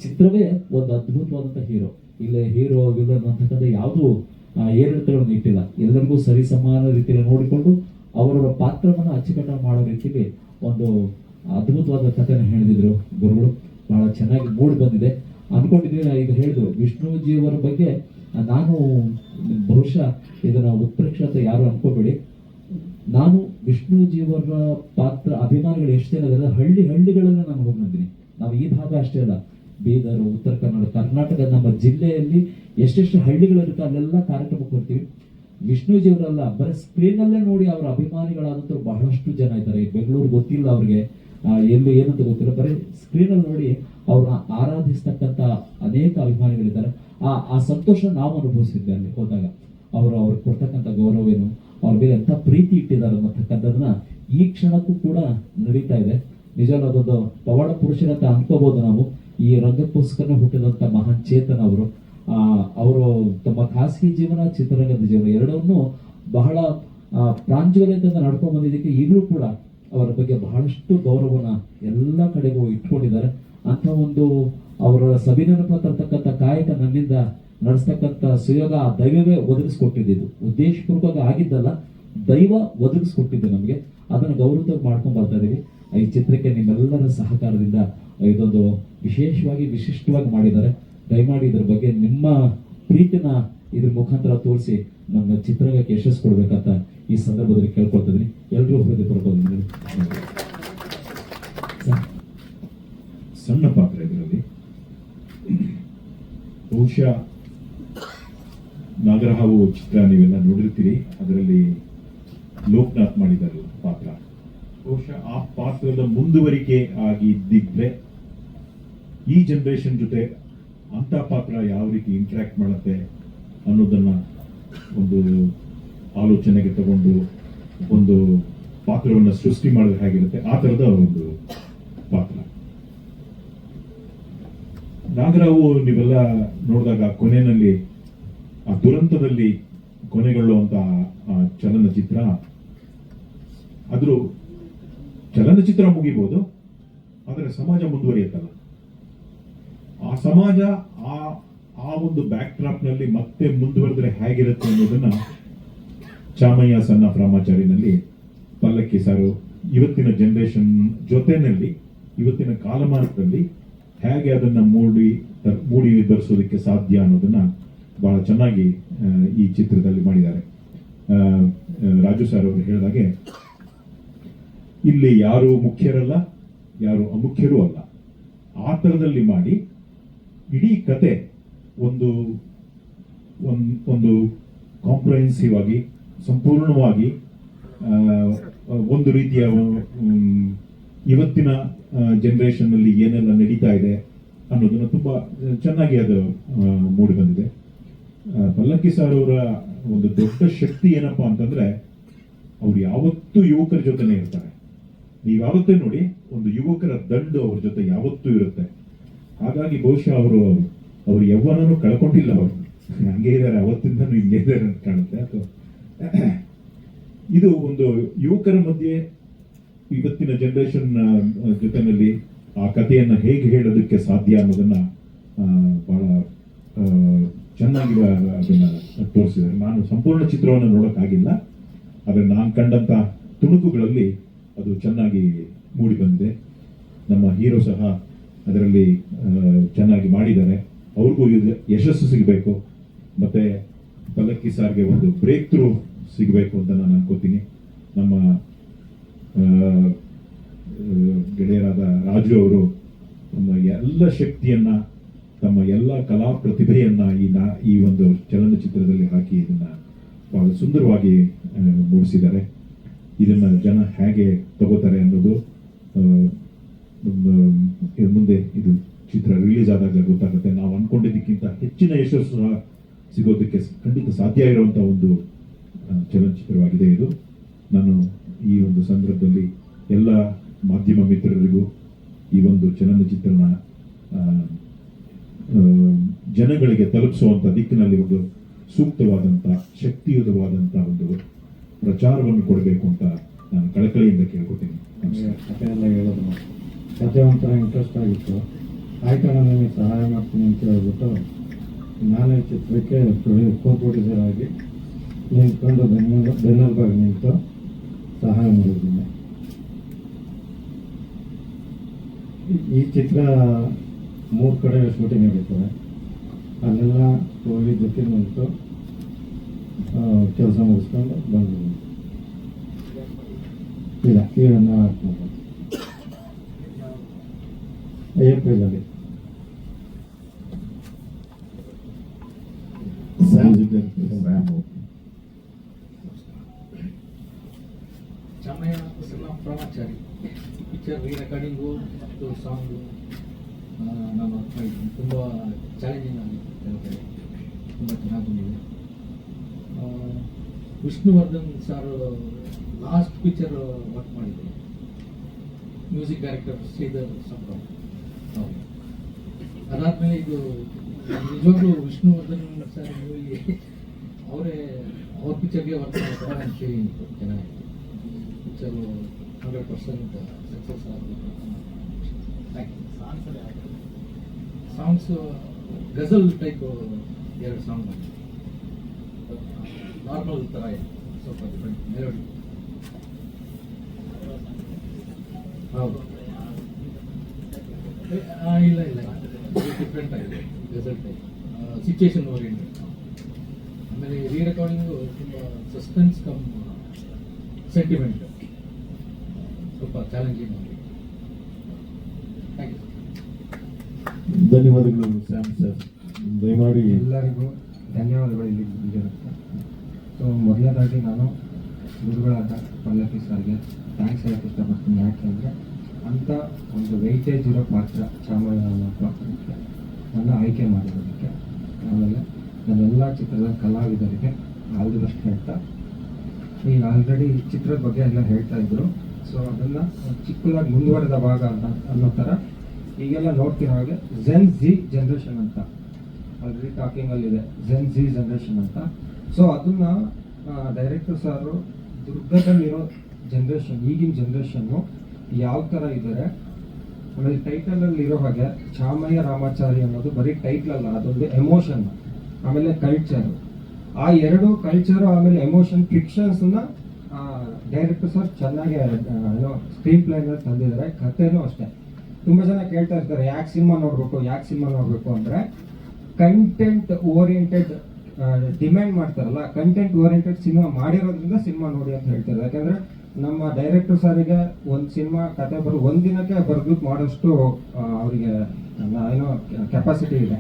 ಚಿತ್ರವೇ ಒಂದು ಅದ್ಭುತವಾದಂಥ ಹೀರೋ. ಇಲ್ಲೇ ಹೀರೋ, ವಿಲನ್ ಅಂತಕ್ಕಂಥ ಯಾವುದು ಏರಿಳಿತಗಳನ್ನು ಇಟ್ಟಿಲ್ಲ. ಎಲ್ಲರಿಗೂ ಸರಿ ಸಮಾನ ರೀತಿಯಲ್ಲಿ ನೋಡಿಕೊಂಡು ಅವರವರ ಪಾತ್ರವನ್ನ ಅಚ್ಚುಕಟ್ಟಾಗಿ ಮಾಡೋ ರೀತಿಯಲ್ಲಿ ಒಂದು ಅದ್ಭುತವಾದ ಕಥೆನ ಹೇಳಿದ್ರು ಗುರುಗಳು. ಬಹಳ ಚೆನ್ನಾಗಿ ಮೂಡಿ ಬಂದಿದೆ. ಅನ್ಕೊಂಡಿದ್ದೀನಿ ನಾ ಈಗ ಹೇಳಿದ್ರು ವಿಷ್ಣುಜಿಯವರ ಬಗ್ಗೆ ನಾನು ಬಹುಶಃ ಇದನ್ನ ಉತ್ಪ್ರೇಕ್ಷತೆ ಯಾರು ಅನ್ಕೋಬೇಡಿ. ನಾನು ವಿಷ್ಣುಜಿಯವರ ಪಾತ್ರ, ಅಭಿಮಾನಿಗಳು ಎಷ್ಟು ಇದ್ದಾರೆ ಹಳ್ಳಿ ಹಳ್ಳಿಗಳನ್ನ ನಾನು ಹೋಗಿ ಬಂದಿನಿ. ನಾವು ಈ ಭಾಗ ಅಷ್ಟೇ ಅಲ್ಲ, ಬೀದರ್, ಉತ್ತರ ಕನ್ನಡ, ಕರ್ನಾಟಕ, ನಮ್ಮ ಜಿಲ್ಲೆಯಲ್ಲಿ ಎಷ್ಟೆಷ್ಟು ಹಳ್ಳಿಗಳಿರುತ್ತೆ ಅಲ್ಲೆಲ್ಲ ಕಾರ್ಯಕ್ರಮಕ್ಕೆ ಬರ್ತೀವಿ ವಿಷ್ಣುಜಿಯವರಲ್ಲ ಬರೀ ಸ್ಕ್ರೀನ್ ಅಲ್ಲೇ ನೋಡಿ ಅವರ ಅಭಿಮಾನಿಗಳಾದಂಥ ಬಹಳಷ್ಟು ಜನ ಇದ್ದಾರೆ. ಬೆಂಗಳೂರು ಗೊತ್ತಿಲ್ಲ ಅವ್ರಿಗೆ. ಎಲ್ಲಿ ಏನಂತ ಗೊತ್ತಿಲ್ಲ, ಬರೀ ಸ್ಕ್ರೀನ್ ಅಲ್ಲಿ ನೋಡಿ ಅವ್ರನ್ನ ಆರಾಧಿಸ್ತಕ್ಕಂತ ಅನೇಕ ಅಭಿಮಾನಿಗಳಿದ್ದಾರೆ. ಆ ಆ ಸಂತೋಷ ನಾವು ಅನುಭವಿಸಿದ್ದೆ ಅಲ್ಲಿ ಹೋದಾಗ. ಅವರು ಅವ್ರಿಗೆ ಕೊಡ್ತಕ್ಕಂಥ ಗೌರವ ಏನು? ಅವ್ರ ಮೇಲೆ ಎಂಥ ಪ್ರೀತಿ ಇಟ್ಟಿದ್ದಾರೆ ಅನ್ನತಕ್ಕಂಥದನ್ನ ಈ ಕ್ಷಣಕ್ಕೂ ಕೂಡ ನಡೀತಾ ಇದೆ. ನಿಜವಾಗ್ಲೂ ಅದೊಂದು ಪವಾಡ ಪುರುಷರಂತ ಅನ್ಕೋಬಹುದು ನಾವು. ಈ ರಂಗಕ್ಕೋಸ್ಕರ ಹುಟ್ಟಿದಂತ ಮಹಾನ್ ಚೇತನ ಅವರು. ಆ, ಅವರು ತಮ್ಮ ಖಾಸಗಿ ಜೀವನ, ಚಿತ್ರರಂಗದ ಜೀವನ ಎರಡನ್ನೂ ಬಹಳ ನಡ್ಕೊಂಡು ನಡ್ಕೊಂಡ್ ಬಂದಿದ್ದಕ್ಕೆ ಈಗಲೂ ಕೂಡ ಅವರ ಬಗ್ಗೆ ಬಹಳಷ್ಟು ಗೌರವನ ಎಲ್ಲ ಕಡೆಗೂ ಇಟ್ಕೊಂಡಿದ್ದಾರೆ. ಅಂತ ಒಂದು ಅವರ ಸವಿನೆನಪ ತರ್ತಕ್ಕಂಥ ಕಾಯಕ ನನ್ನಿಂದ ನಡೆಸ್ತಕ್ಕಂಥ ಸುಯೋಗ ಆ ದೈವವೇ ಒದಗಿಸ್ಕೊಟ್ಟಿದ್ದು ಉದ್ದೇಶಪೂರ್ವಕ ಆಗಿದ್ದಲ್ಲ, ದೈವ ಒದಗಿಸ್ಕೊಟ್ಟಿದ್ದು ನಮಗೆ. ಅದನ್ನು ಗೌರವ ಮಾಡ್ಕೊಂಡ್ ಬರ್ತಾ ಇದೀವಿ. ಈ ಚಿತ್ರಕ್ಕೆ ನಿಮ್ಮೆಲ್ಲರ ಸಹಕಾರದಿಂದ ಇದೊಂದು ವಿಶೇಷವಾಗಿ ವಿಶಿಷ್ಟವಾಗಿ ಮಾಡಿದ್ದಾರೆ. ದಯಮಾಡಿ ಇದ್ರ ಬಗ್ಗೆ ನಿಮ್ಮ ಪ್ರೀತಿನ ಇದ್ರ ಮುಖಾಂತರ ತೋರಿಸಿ ನಮ್ಮ ಚಿತ್ರಕ್ಕೆ ಯಶಸ್ಸು ಕೊಡ್ಬೇಕಂತ ಈ ಸಂದರ್ಭದಲ್ಲಿ ಕೇಳ್ಕೊಳ್ತಿದ್ದೀನಿ ಎಲ್ಲರೂ ಹೃದಯ ಬರ್ಬೋದು ಸಣ್ಣ ಪಾತ್ರ ಇದರಲ್ಲಿ ಬಹುಶಃ ನಾಗರಹಾವು ಚಿತ್ರ ನೀವೆಲ್ಲ ನೋಡಿರ್ತೀರಿ. ಅದರಲ್ಲಿ ಲೋಕನಾಥ್ ಮಾಡಿದ್ದಾರೆ ಪಾತ್ರ. ಬಹುಶಃ ಆ ಪಾತ್ರದ ಮುಂದುವರಿಕೆ ಆಗಿದ್ದಿದ್ರೆ ಈ ಜನರೇಷನ್ ಜೊತೆ ಅಂಥ ಪಾತ್ರ ಯಾವ ರೀತಿ ಇಂಟ್ರ್ಯಾಕ್ಟ್ ಮಾಡುತ್ತೆ ಅನ್ನೋದನ್ನ ಒಂದು ಆಲೋಚನೆಗೆ ತಗೊಂಡು ಒಂದು ಪಾತ್ರವನ್ನು ಸೃಷ್ಟಿ ಮಾಡಿದ್ರೆ ಹೇಗಿರುತ್ತೆ? ಆ ಥರದ ಒಂದು ಪಾತ್ರ. ನಾಗರಾವು ನೀವೆಲ್ಲ ನೋಡಿದಾಗ ಕೊನೆಯಲ್ಲಿ, ಆ ದುರಂತದಲ್ಲಿ ಕೊನೆಗೊಳ್ಳುವಂತಹ ಚಲನಚಿತ್ರ. ಆದ್ರೂ ಚಲನಚಿತ್ರ ಮುಗಿಬಹುದು ಆದರೆ ಸಮಾಜ ಮುಂದುವರಿಯುತ್ತಲ್ಲ. ಆ ಸಮಾಜ, ಆ ಆ ಒಂದು ಬ್ಯಾಕ್ ಡ್ರಾಪ್ನಲ್ಲಿ ಮತ್ತೆ ಮುಂದುವರೆದ್ರೆ ಹೇಗಿರುತ್ತೆ ಅನ್ನೋದನ್ನ ಚಾಮಯ್ಯ ಸಣ್ಣ ರಾಮಾಚಾರಿನಲ್ಲಿ ಪಲ್ಲಕ್ಕಿ ಸಾರು, ಇವತ್ತಿನ ಜನರೇಷನ್ ಜೊತೆನಲ್ಲಿ ಇವತ್ತಿನ ಕಾಲಮಾನದಲ್ಲಿ ಹೇಗೆ ಅದನ್ನ ಮೂಡಿ ಮೂಡಿ ನಿರ್ಧರಿಸೋದಕ್ಕೆ ಸಾಧ್ಯ ಅನ್ನೋದನ್ನ ಬಹಳ ಚೆನ್ನಾಗಿ ಈ ಚಿತ್ರದಲ್ಲಿ ಮಾಡಿದ್ದಾರೆ. ರಾಜು ಸರ್ ಅವರು ಹೇಳಿದಾಗೆ, ಇಲ್ಲಿ ಯಾರು ಮುಖ್ಯರಲ್ಲ, ಯಾರು ಅಮುಖ್ಯರೂ ಅಲ್ಲ. ಆ ಥರದಲ್ಲಿ ಮಾಡಿ, ಇಡೀ ಕತೆ ಒಂದು, ಒಂದ್- ಕಾಂಪ್ರಹೆನ್ಸಿವ್ ಆಗಿ, ಸಂಪೂರ್ಣವಾಗಿ ಒಂದು ರೀತಿಯ ಇವತ್ತಿನ ಜನರೇಷನ್ ಅಲ್ಲಿ ಏನೆಲ್ಲ ನಡೀತಾ ಇದೆ ಅನ್ನೋದನ್ನ ತುಂಬಾ ಚೆನ್ನಾಗಿ ಅದು ಮೂಡಿ ಬಂದಿದೆ. ಪಲ್ಲಕ್ಕಿ ಸರ್ ಅವರ ಒಂದು ದೊಡ್ಡ ಶಕ್ತಿ ಏನಪ್ಪಾ ಅಂತಂದ್ರೆ, ಅವ್ರು ಯಾವತ್ತೂ ಯುವಕರ ಜೊತೆನೇ ಇರ್ತಾರೆ. ನೀವು ಯಾವತ್ತೇ ನೋಡಿ, ಒಂದು ಯುವಕರ ದಂಡು ಅವ್ರ ಜೊತೆ ಯಾವತ್ತೂ ಇರುತ್ತೆ. ಹಾಗಾಗಿ ಬಹುಶಃ ಅವರು, ಅವ್ರು ಯವ್ವನೂ ಕಳ್ಕೊಂಡಿಲ್ಲ ಅವರು. ಹಂಗೆ ಇದ್ದಾರೆ ಅವತ್ತಿಂದನೂ ಹಿಂಗೆ ಇದ್ದಾರೆ ಅಂತ ಕಾಣುತ್ತೆ. ಅಥವಾ, ಇದು ಒಂದು ಯುವಕರ ಮಧ್ಯೆ ಇವತ್ತಿನ ಜನರೇಷನ್ ಜೊತೆನಲ್ಲಿ ಆ ಕಥೆಯನ್ನು ಹೇಗೆ ಹೇಳೋದಕ್ಕೆ ಸಾಧ್ಯ ಅನ್ನೋದನ್ನ ಬಹಳ ಚೆನ್ನಾಗಿ ಅದನ್ನ ತೋರಿಸಿದ್ದಾರೆ. ನಾನು ಸಂಪೂರ್ಣ ಚಿತ್ರವನ್ನು ನೋಡೋಕ್ಕಾಗಿಲ್ಲ ಆದರೆ ನಾನು ಕಂಡಂತ ತುಣುಕುಗಳಲ್ಲಿ ಅದು ಚೆನ್ನಾಗಿ ಮೂಡಿ ಬಂದಿದೆ. ನಮ್ಮ ಹೀರೋ ಸಹ ಅದರಲ್ಲಿ ಚೆನ್ನಾಗಿ ಮಾಡಿದ್ದಾರೆ. ಅವ್ರಿಗೂ ಯಶಸ್ಸು ಸಿಗಬೇಕು. ಮತ್ತೆ ಪಲ್ಲಕ್ಕಿ ಸಾರ್ಗೆ ಒಂದು ಬ್ರೇಕ್ ಥ್ರೂ ಸಿಗಬೇಕು ಅಂತ ನಾನು ಅನ್ಕೋತೀನಿ. ನಮ್ಮ ಗೆಳೆಯರಾದ ರಾಜು ಅವರು ತಮ್ಮ ಎಲ್ಲ ಶಕ್ತಿಯನ್ನ, ತಮ್ಮ ಎಲ್ಲ ಕಲಾ ಪ್ರತಿಭೆಯನ್ನ ಈ ನಾ, ಈ ಒಂದು ಚಲನಚಿತ್ರದಲ್ಲಿ ಹಾಕಿ ಇದನ್ನ ಬಹಳ ಸುಂದರವಾಗಿ ಮೂಡಿಸಿದ್ದಾರೆ. ಇದನ್ನ ಜನ ಹೇಗೆ ತಗೋತಾರೆ ಅನ್ನೋದು ಮುಂದೆ ಇದು ಚಿತ್ರ ರಿಲೀಸ್ ಆದಾಗ ಗೊತ್ತಾಗುತ್ತೆ. ನಾವು ಅಂದ್ಕೊಂಡಿದ್ದಕ್ಕಿಂತ ಹೆಚ್ಚಿನ ಯಶಸ್ಸು ಸಿಗೋದಕ್ಕೆ ಖಂಡಿತ ಸಾಧ್ಯ ಇರುವಂಥ ಒಂದು ಚಲನಚಿತ್ರವಾಗಿದೆ ಇದು. ನಾನು ಈ ಒಂದು ಸಂದರ್ಭದಲ್ಲಿ ಎಲ್ಲ ಮಾಧ್ಯಮ ಮಿತ್ರರಿಗೂ ಈ ಒಂದು ಚಲನಚಿತ್ರನ ಜನಗಳಿಗೆ ತಲುಪಿಸುವಂತ ದಿಕ್ಕಿನಲ್ಲಿ ಒಂದು ಸೂಕ್ತವಾದಂಥ ಶಕ್ತಿಯುತವಾದಂಥ ಒಂದು ಪ್ರಚಾರವನ್ನು ಕೊಡಬೇಕು ಅಂತ ನಾನು ಕಳಕಳಿಯಿಂದ ಕೇಳ್ಕೊತೀನಿ. ಕತೆ ಎಲ್ಲ ಹೇಳೋದು ಒಂಥರ ಇಂಟ್ರೆಸ್ಟ್ ಆಗಿತ್ತು. ಆಯ್ತು, ನಾನು ಸಹಾಯ ಮಾಡ್ತೀನಿ ಅಂತ ಹೇಳ್ಬಿಟ್ಟು ನಾನೇ ಚಿತ್ರಕ್ಕೆ ಕೋ ಪ್ರೊಡ್ಯೂಸರ್ ಆಗಿ ನಿಂತ್ಕೊಂಡು ಬೆನ್ನೆಲುಬಾಗಿ ನಿಂತು ಸಹಾಯ ಮಾಡೋದಿಲ್ಲ ಈ- ಚಿತ್ರ ಮೂರು ಕಡೆ ಶೂಟಿಂಗ್ ಆಗಿರ್ತದೆ ಅಲ್ಲೆಲ್ಲ ಹೋಗಿ ಜೊತೆ ನಿಂತು ಕೆಲಸ ಮುಗಿಸ್ಕೊಂಡು ಬಂದಿದ್ದೀನಿ ಇಲ್ಲ ಇವನ್ನ ಹಾಕ್ಬೇಕು ಏಪ್ರಿಲಲ್ಲಿ. ಚಾಮಯ್ಯ ಕುಸಲ ಬ್ರಹ್ಮಚಾರಿ ಪಿಕ್ಚರ್ ರೀ ರೆಕಾರ್ಡಿಂಗು ಮತ್ತು ಸಾಂಗು ನಾನು ತುಂಬ ಚಾಲೆಂಜಿಂಗ್ ಆಗಿ ತುಂಬ ಚೆನ್ನಾಗಿ ಬಂದಿದೆ Vishnuvardhan sir last picture work ಮಾಡಿದ್ದೆ ಮ್ಯೂಸಿಕ್ ಡೈರೆಕ್ಟರ್ ಶ್ರೀಧರ್ ಸಂಭ್ರಮ್. ಅದಾದಮೇಲೆ ಇದು ನಿಜವಾಗ್ಲೂ ವಿಷ್ಣುವರ್ಧನ್ ಸರ್ ಮೂವಿ ಅವರೇ, ಅವ್ರ ಪಿಕ್ಚರ್ಗೆ ವರ್ಕ್ ಮಾಡ್ತಾರೆ ಅಂತ ಫೀಲಿಂಗ್ ಚೆನ್ನಾಗಿತ್ತು ಪಿಕ್ಚರು ಹಂಡ್ರೆಡ್ ಪರ್ಸೆಂಟ್ ಸಕ್ಸಸ್ ಆಗಬೇಕು ಸಾಂಗ್ಸ್ ಗಜಲ್ ಟೈಪ್ ಎರಡು ಸಾಂಗ್ ನಾರ್ಮಲ್ ಥರ ಇದೆ. ಸ್ವಲ್ಪ ಡಿಫ್ರೆಂಟ್ ಮೆಲೋಡಿ ಹೌದು. ಇಲ್ಲ ಇಲ್ಲ ಡಿಫ್ರೆಂಟ್ ಆಗಿದೆ. ಗಜಲ್ ಟೈಪ್ ಸಿಚುವೇಶನ್ ಓರಿಯೆಂಟೆಡ್ ಆಮೇಲೆ ರೀ ರೆಕಾರ್ಡಿಂಗು ತುಂಬ ಸಸ್ಪೆನ್ಸ್ ಕಮ್ ಸೆಂಟಿಮೆಂಟ್ ಸ್ವಲ್ಪ ಚಾಲೆಂಜಿಂಗ್ ಮಾಡಿ ಧನ್ಯವಾದಗಳು ಸ್ಯಾಮ್ ಸರ್. ದಯಮಾಡಿ. ಎಲ್ಲರಿಗೂ ಧನ್ಯವಾದಗಳು ಇಲ್ಲಿ ಸೊ ಮೊದಲನೇದಾಗಿ ನಾನು ಗುರುಗಳಾದ ಪಲ್ಲಕ್ಕಿ ಸರ್ಗೆ ಥ್ಯಾಂಕ್ಸ್ ಹೇಳಕ್ಕೆ ಇಷ್ಟಪಡ್ತೀನಿ. ಯಾಕೆಂದರೆ ಅಂಥ ಒಂದು ವೆಯ್ಟೇಜ್ ಇರೋ ಪಾತ್ರ ಚಾಮರಾಜನ ಪಾತ್ರಕ್ಕೆ ನನ್ನ ಆಯ್ಕೆ ಮಾಡಿರೋದಕ್ಕೆ. ಆಮೇಲೆ ನನ್ನೆಲ್ಲ ಚಿತ್ರದ ಕಲಾವಿದರಿಗೆ ಆಲ್ ದಿ ಬೆಸ್ಟ್ ಹೇಳ್ತಾ ಈಗ ಆಲ್ರೆಡಿ ಚಿತ್ರದ ಬಗ್ಗೆ ಎಲ್ಲ ಹೇಳ್ತಾ ಇದ್ರು. ಸೊ ಅದನ್ನು ಚಿಕ್ಕದಾಗಿ ಮುಂದುವರೆದ ಭಾಗ ಅಂತ ಅನ್ನೋ ಥರ ಈಗೆಲ್ಲ ನೋಡ್ತಿರೋ ಹಾಗೆ? ಝೆನ್ ಜಿ ಜನ್ರೇಷನ್ ಅಂತ. ಆಲ್ರೆಡಿ ಟಾಕಿಂಗ್ ಅಲ್ಲಿ ಇದೆ. ಝೆನ್ ಜಿ ಜನರೇಷನ್ ಅಂತ. ಸೊ ಅದನ್ನ ಡೈರೆಕ್ಟರ್ ಸರ್ ದುರ್ಗದಲ್ಲಿರೋ ಜನರೇಷನ್ ಈಗಿನ ಜನ್ರೇಷನ್ನು ಯಾವ ಥರ ಇದ್ದಾರೆ? ಆಮೇಲೆ ಟೈಟಲ್ ಅಲ್ಲಿ ಇರೋ ಹಾಗೆ ಚಾಮಯ್ಯ ರಾಮಾಚಾರಿ ಅನ್ನೋದು ಬರೀ ಟೈಟ್ಲ್ ಅಲ್ಲ, ಅದೊಂದು ಎಮೋಷನ್ ಆಮೇಲೆ ಕಲ್ಚರು ಆ ಎರಡು ಕಲ್ಚರು ಆಮೇಲೆ ಎಮೋಷನ್ ಫಿಕ್ಷನ್ಸ್ನ ಡೈರೆಕ್ಟರ್ ಸರ್ ಚೆನ್ನಾಗಿ ಏನೋ ಸ್ಕ್ರೀನ್ ಪ್ಲೇ ತಂದಿದ್ದಾರೆ, ಕಥೆನೂ ಅಷ್ಟೇ. ತುಂಬಾ ಜನ ಕೇಳ್ತಾ ಇರ್ತಾರೆ, ಯಾಕೆ ಸಿನಿಮಾ ನೋಡಬೇಕು, ಯಾಕೆ ಸಿನಿಮಾ ನೋಡಬೇಕು ಅಂದ್ರೆ ಕಂಟೆಂಟ್ ಓರಿಯೆಂಟೆಡ್ ಡಿಮ್ಯಾಂಡ್ ಮಾಡ್ತಾರಲ್ಲ ಕಂಟೆಂಟ್ ಓರಿಯೆಂಟೆಡ್ ಸಿನಿಮಾ ಮಾಡಿರೋದ್ರಿಂದ ಸಿನಿಮಾ ನೋಡಿ ಅಂತ ಹೇಳ್ತಾರೆ. ಯಾಕಂದ್ರೆ ನಮ್ಮ ಡೈರೆಕ್ಟರ್ ಸಾರಿಗೆ ಒಂದು ಸಿನಿಮಾ, ಕತೆ ಬರೋ ಒಂದಿನಕ್ಕೆ ದಿನಕ್ಕೆ ಬರೆದು ಮಾಡೋಷ್ಟು ಅವರಿಗೆ ಏನೋ ಕೆಪಾಸಿಟಿ ಇದೆ.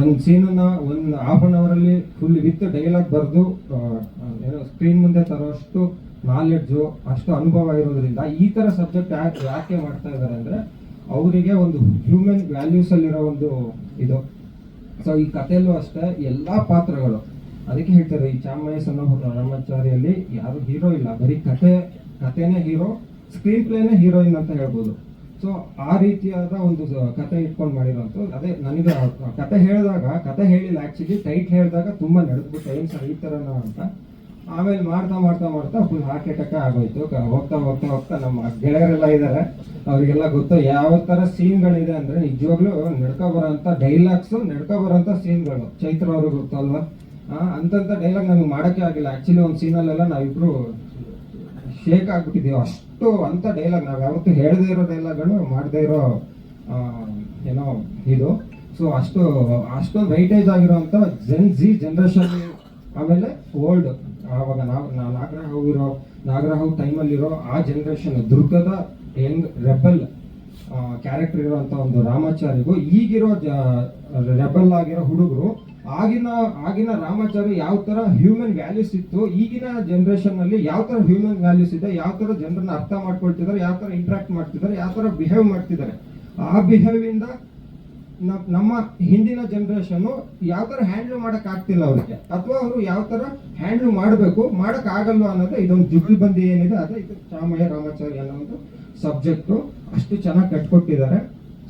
ಒಂದು ಸೀನನ್ನ ಒಂದು ಹಾಫ್ ಅನ್ ಅವರಲ್ಲಿ ಫುಲ್ ವಿತ್ ಡೈಲಾಗ್ ಬರೆದು ಏನೋ ಸ್ಕ್ರೀನ್ ಮುಂದೆ ತರೋಷ್ಟು ನಾಲೆಡ್ಜು ಅಷ್ಟು ಅನುಭವ ಇರೋದ್ರಿಂದ ಈ ತರ ಸಬ್ಜೆಕ್ಟ್ ಯಾಕೆ ಯಾಕೆ ಮಾಡ್ತಾ ಇದ್ದಾರೆ ಅಂದ್ರೆ ಅವರಿಗೆ ಒಂದು ಹ್ಯೂಮನ್ ವ್ಯಾಲ್ಯೂಸ್ ಅಲ್ಲಿರೋ ಒಂದು ಇದು. ಸೊ ಈ ಕಥೆಯಲ್ಲೂ ಅಷ್ಟೇ ಎಲ್ಲಾ ಪಾತ್ರಗಳು. ಅದಕ್ಕೆ ಹೇಳ್ತಾರೆ, ಈ ಚಾಮಯ್ಯ ಸಣ್ಣ ರಾಮಾಚಾರಿಯಲ್ಲಿ ಯಾರು ಹೀರೋ ಇಲ್ಲ. ಬರೀ ಕತೆ ಕಥೆನೇ ಹೀರೋ ಸ್ಕ್ರೀನ್ ಪ್ಲೇನೇ ಹೀರೋಯಿನ್ ಅಂತ ಹೇಳ್ಬೋದು. ಸೊ ಆ ರೀತಿಯಾದ ಒಂದು ಕತೆ ಇಟ್ಕೊಂಡು ಮಾಡಿರೋಂಥದ್ದು ಅದೇ ನನಗೆ ಕತೆ ಹೇಳಿದಾಗ ಕತೆ ಹೇಳಿಲ್ಲ ಆ್ಯಕ್ಚುಲಿ ಟೈಟ್ ಹೇಳಿದಾಗ ತುಂಬಾ ನಡೆದ್ಬಿಟ್ಟು. ಸರ್ ಈ ಥರನ ಅಂತ? ಆಮೇಲೆ ಮಾಡ್ತಾ ಮಾಡ್ತಾ ಮಾಡ್ತಾ ಫುಲ್ ಹಾರ್ಟ್ ಆಗೋಯ್ತು. ಹೋಗ್ತಾ ಹೋಗ್ತಾ ಹೋಗ್ತಾ ನಮ್ಮ ಗೆಳೆಯರೆಲ್ಲ ಇದ್ದಾರೆ ಅವರಿಗೆಲ್ಲ ಗೊತ್ತು ಯಾವ ತರ ಸೀನ್ಗಳಿದೆ ಅಂದ್ರೆ ನಿಜವಾಗ್ಲೂ ನಡ್ಕೊ ಬರೋಂತ ಡೈಲಾಗ್ಸ್ ನಡ್ಕೊ ಬರೋಂಥ ಸೀನ್ಗಳು. ಚೈತ್ರ ಅವ್ರಿಗೆ ಗೊತ್ತಲ್ವಾ ಅಂತಂತ ಡೈಲಾಗ್ ನಮಗೆ ಮಾಡಕ್ಕೆ ಆಗಿಲ್ಲ. ಆಕ್ಚುಲಿ ಒಂದು ಸೀನಲ್ಲೆಲ್ಲ ನಾವಿಬ್ರು ಶೇಕ್ ಆಗ್ಬಿಟ್ಟಿದೀವಿ ಅಷ್ಟು ಅಂತ ಡೈಲಾಗ್ ನಾವು ಯಾವತ್ತೂ ಹೇಳದೇ ಇರೋ ಡೈಲಾಗ್ಗಳು ಮಾಡದೇ ಇರೋ ಏನೋ ಇದು. ಸೊ ಅಷ್ಟು, ಅಷ್ಟೊಂದು ವೈಟೇಜ್ ಆಗಿರೋಂಥ ಜೆನ್ ಜಿ ಜನರೇಷನ್ ಆಮೇಲೆ ಓಲ್ಡ್ ಆವಾಗ ನಾವು ಇರೋ ನಾಗರಹಾವು ಟೈಮಲ್ಲಿರೋ ಆ ಜನರೇಷನ್ ದುರ್ಗದ ಯಂಗ್ ರೆಬಲ್ ಕ್ಯಾರೆಕ್ಟರ್ ಇರುವಂತ ಒಂದು ರಾಮಾಚಾರಿಗೂ ಈಗಿರೋ ರೆಬಲ್ ಆಗಿರೋ ಹುಡುಗರು, ಆಗಿನ ಆಗಿನ ರಾಮಾಚಾರಿ ಯಾವ ತರ ಹ್ಯೂಮನ್ ವ್ಯಾಲ್ಯೂಸ್ ಇತ್ತು, ಈಗಿನ ಜನರೇಷನ್ ಅಲ್ಲಿ ಯಾವ ತರ ಹ್ಯೂಮನ್ ವ್ಯಾಲ್ಯೂಸ್ ಇದೆ, ಯಾವ ತರ ಜನರನ್ನ ಅರ್ಥ ಮಾಡ್ಕೊಳ್ತಿದ್ದಾರೆ, ಯಾವ ತರ ಇಂಟ್ರಾಕ್ಟ್ ಮಾಡ್ತಿದ್ದಾರೆ, ಯಾವ ತರ ಬಿಹೇವ್ ಮಾಡ್ತಿದ್ದಾರೆ. ಆ ಬಿಹೇವ್ ಇಂದ ನಮ್ಮ ಹಿಂದಿನ ಜನರೇಷನ್ ಯಾವ ಥರ ಹ್ಯಾಂಡಲ್ ಮಾಡಕ್ ಆಗ್ತಿಲ್ಲ ಅವ್ರಿಗೆ. ಅಥವಾ ಅವರು ಯಾವ ಥರ ಹ್ಯಾಂಡಲ್ ಮಾಡಬೇಕು ಮಾಡಕ್ ಆಗಲ್ಲ ಅನ್ನೋದು ಇದೊಂದು ಜುಗಲ್ಬಂದಿ ಏನಿದೆ, ಅದು ಇದು ಚಾಮಯ್ಯ ರಾಮಾಚಾರ್ಯ ಅನ್ನೋ ಒಂದು ಸಬ್ಜೆಕ್ಟ್ ಅಷ್ಟು ಚೆನ್ನಾಗಿ ಕಟ್ಕೊಟ್ಟಿದ್ದಾರೆ.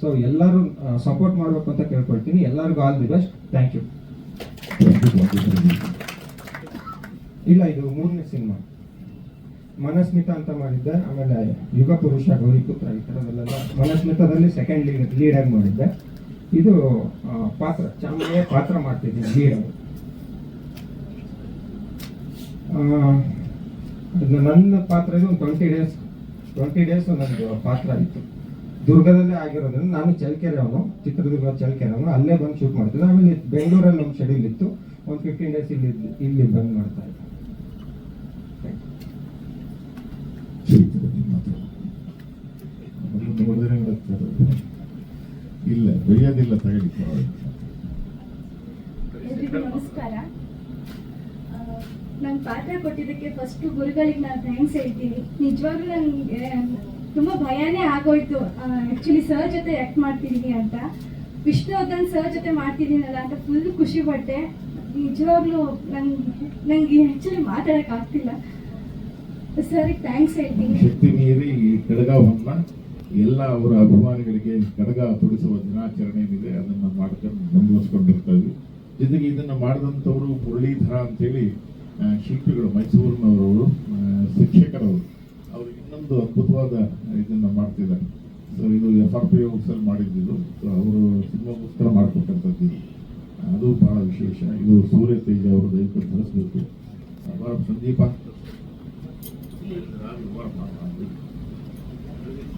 ಸೊ ಎಲ್ಲರೂ ಸಪೋರ್ಟ್ ಮಾಡ್ಬೇಕು ಅಂತ ಕೇಳ್ಕೊಳ್ತೀನಿ. ಎಲ್ಲರಿಗೂ all the best thank you ಇಲ್ಲ, ಇದು ಮೂರನೇ ಸಿನಿಮಾ. ಮನಸ್ಮಿತ ಅಂತ ಮಾಡಿದ್ದೆ. ಆಮೇಲೆ ಯುಗ ಪುರುಷ ಗೌರಿ ಪುತ್ರ ಈ ಥರದಲ್ಲೆಲ್ಲ ಮನಸ್ಮಿತದಲ್ಲಿ ಸೆಕೆಂಡ್ ಲೀಡ್ ಲೀಡ್ ಆಗಿ ಮಾಡಿದ್ದೆ. ಇದು ಪಾತ್ರ ಚೆನ್ನಾಗಿ ಪಾತ್ರ ಮಾಡ್ತಿದ್ದೀನಿ ಲೀಡ್ ನನ್ನ ಪಾತ್ರ, ಇದು ಒಂದು ಟ್ವೆಂಟಿ ಡೇಸ್ ಟ್ವೆಂಟಿ ಡೇಸ್ ನಂದು ಪಾತ್ರ ಇತ್ತು. ದುರ್ಗದಲ್ಲೇ ಆಗಿರೋದ್ರಿಂದ ನಾನು ಚಲಕೆರೆ ಅವನು ಚಿತ್ರದುರ್ಗ ಚಳ್ಳಕೆರೆ ಅವನು ಅಲ್ಲೇ ಬಂದು ಶೂಟ್ ಮಾಡ್ತಿದ್ದೆ. ಆಮೇಲೆ ಬೆಂಗಳೂರಲ್ಲಿ ಒಂದು ಶೆಡ್ಯೂಲ್ ಇತ್ತು. ಒಂದು ಫಿಫ್ಟೀನ್ ಡೇಸ್ ಇಲ್ಲಿ ಇಲ್ಲಿ ಬಂದ್ ಮಾಡ್ತಾ ಇದ್ದೆ ಸಿಗ್ತದೆ ನಿಮ್ಮ ಹತ್ರ. ಅದನ್ನು ನೋಡಿದ್ರೆ ಗೊತ್ತಾಗ್ತದೆ. ಬೈಯೋದಿಲ್ಲ ತಗೊಳ್ಳಿ ನಮಸ್ಕಾರ. ನಾನು ಪಾತ್ರ ಕೊಟ್ಟಿದ್ದಕ್ಕೆ ಫಸ್ಟ್ ಗುರುಗಳಿಗೆ ನಾನು ಥ್ಯಾಂಕ್ಸ್ ಹೇಳ್ತೀನಿ. ನಿಜವಾಗ್ಲೂ ನನಗೆ ತುಂಬ ಭಯನೇ ಆಗೋಯ್ತು. ಆ್ಯಕ್ಚುಲಿ ಸರ್ ಜೊತೆ ಆ್ಯಕ್ಟ್ ಮಾಡ್ತಿದ್ದೀನಿ ಅಂತ. ವಿಷ್ಣುವರ್ಧನ್ ಸರ್ ಜೊತೆ ಮಾಡ್ತಿದ್ದೀನಲ್ಲ ಅಂತ ಫುಲ್ ಖುಷಿ ಪಟ್ಟೆ. ನಿಜವಾಗ್ಲೂ ನಂಗೆ ನಂಗೆ ಆ್ಯಕ್ಚುಲಿ ಮಾತಾಡೋಕ್ಕಾಗ್ತಿಲ್ಲ. ಸರಿಗೆ ಥ್ಯಾಂಕ್ಸ್ ಹೇಳ್ತೀನಿ. ಶಕ್ತಿ ನೀರಿ ಎಲ್ಲ ಅವರ ಅಭಿಮಾನಿಗಳಿಗೆ ಕಡಗ ತೊಡಿಸುವ ದಿನಾಚರಣೆ ಏನಿದೆ ಅದನ್ನ ಮಾಡ್ಕೊಂಡು ಮುಂದುವರ್ಸ್ಕೊಂಡಿರ್ತೇವೆ ಜೊತೆಗೆ ಇದನ್ನ ಮಾಡಿದಂಥವರು ಮುರಳೀಧರ ಅಂತೇಳಿ ಶಿಲ್ಪಿಗಳು, ಮೈಸೂರಿನವರವರು ಶಿಕ್ಷಕರವರು. ಅವರು ಇನ್ನೊಂದು ಅದ್ಭುತವಾದ ಇದನ್ನ ಮಾಡ್ತಿದ್ದಾರೆ. ಸೊ ಇದು ಎಫ್ ಆರ್ ಪಿ ಅಲ್ಲಿ ಮಾಡಿದ್ದು. ಸೊ ಅವರು ಸಿನಿಮಾಗೋಸ್ಕರ ಮಾಡ್ಕೊಟ್ಟಂಥದ್ದು ಅದು ಬಹಳ ವಿಶೇಷ. ಇದು ಸೂರ್ಯ ತೇಜ ಅವರು ದಯವಿಟ್ಟು ಅವರ ಸಂದೀಪ.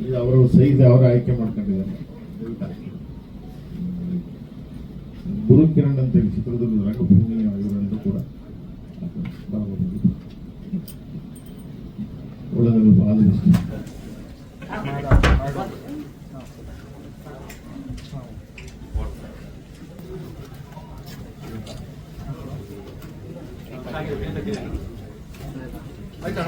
ಇದು ಅವರ ಸೈಜ್ ಅವರ ಆಯ್ಕೆ ಮಾಡ್ಕೊಂಡಿದ್ದಾರೆ. ಗುರು ಕಿರಣ್ ಅಂತ ಹೇಳಿ ಚಿತ್ರದುರ್ಗ ರಂಗಭೂಮಿ. ಇವರೆಲ್ಲರೂ ಕೂಡ ಒಳ್ಳೆಯದು ಆದಷ್ಟು ಆಯ್ತಾ?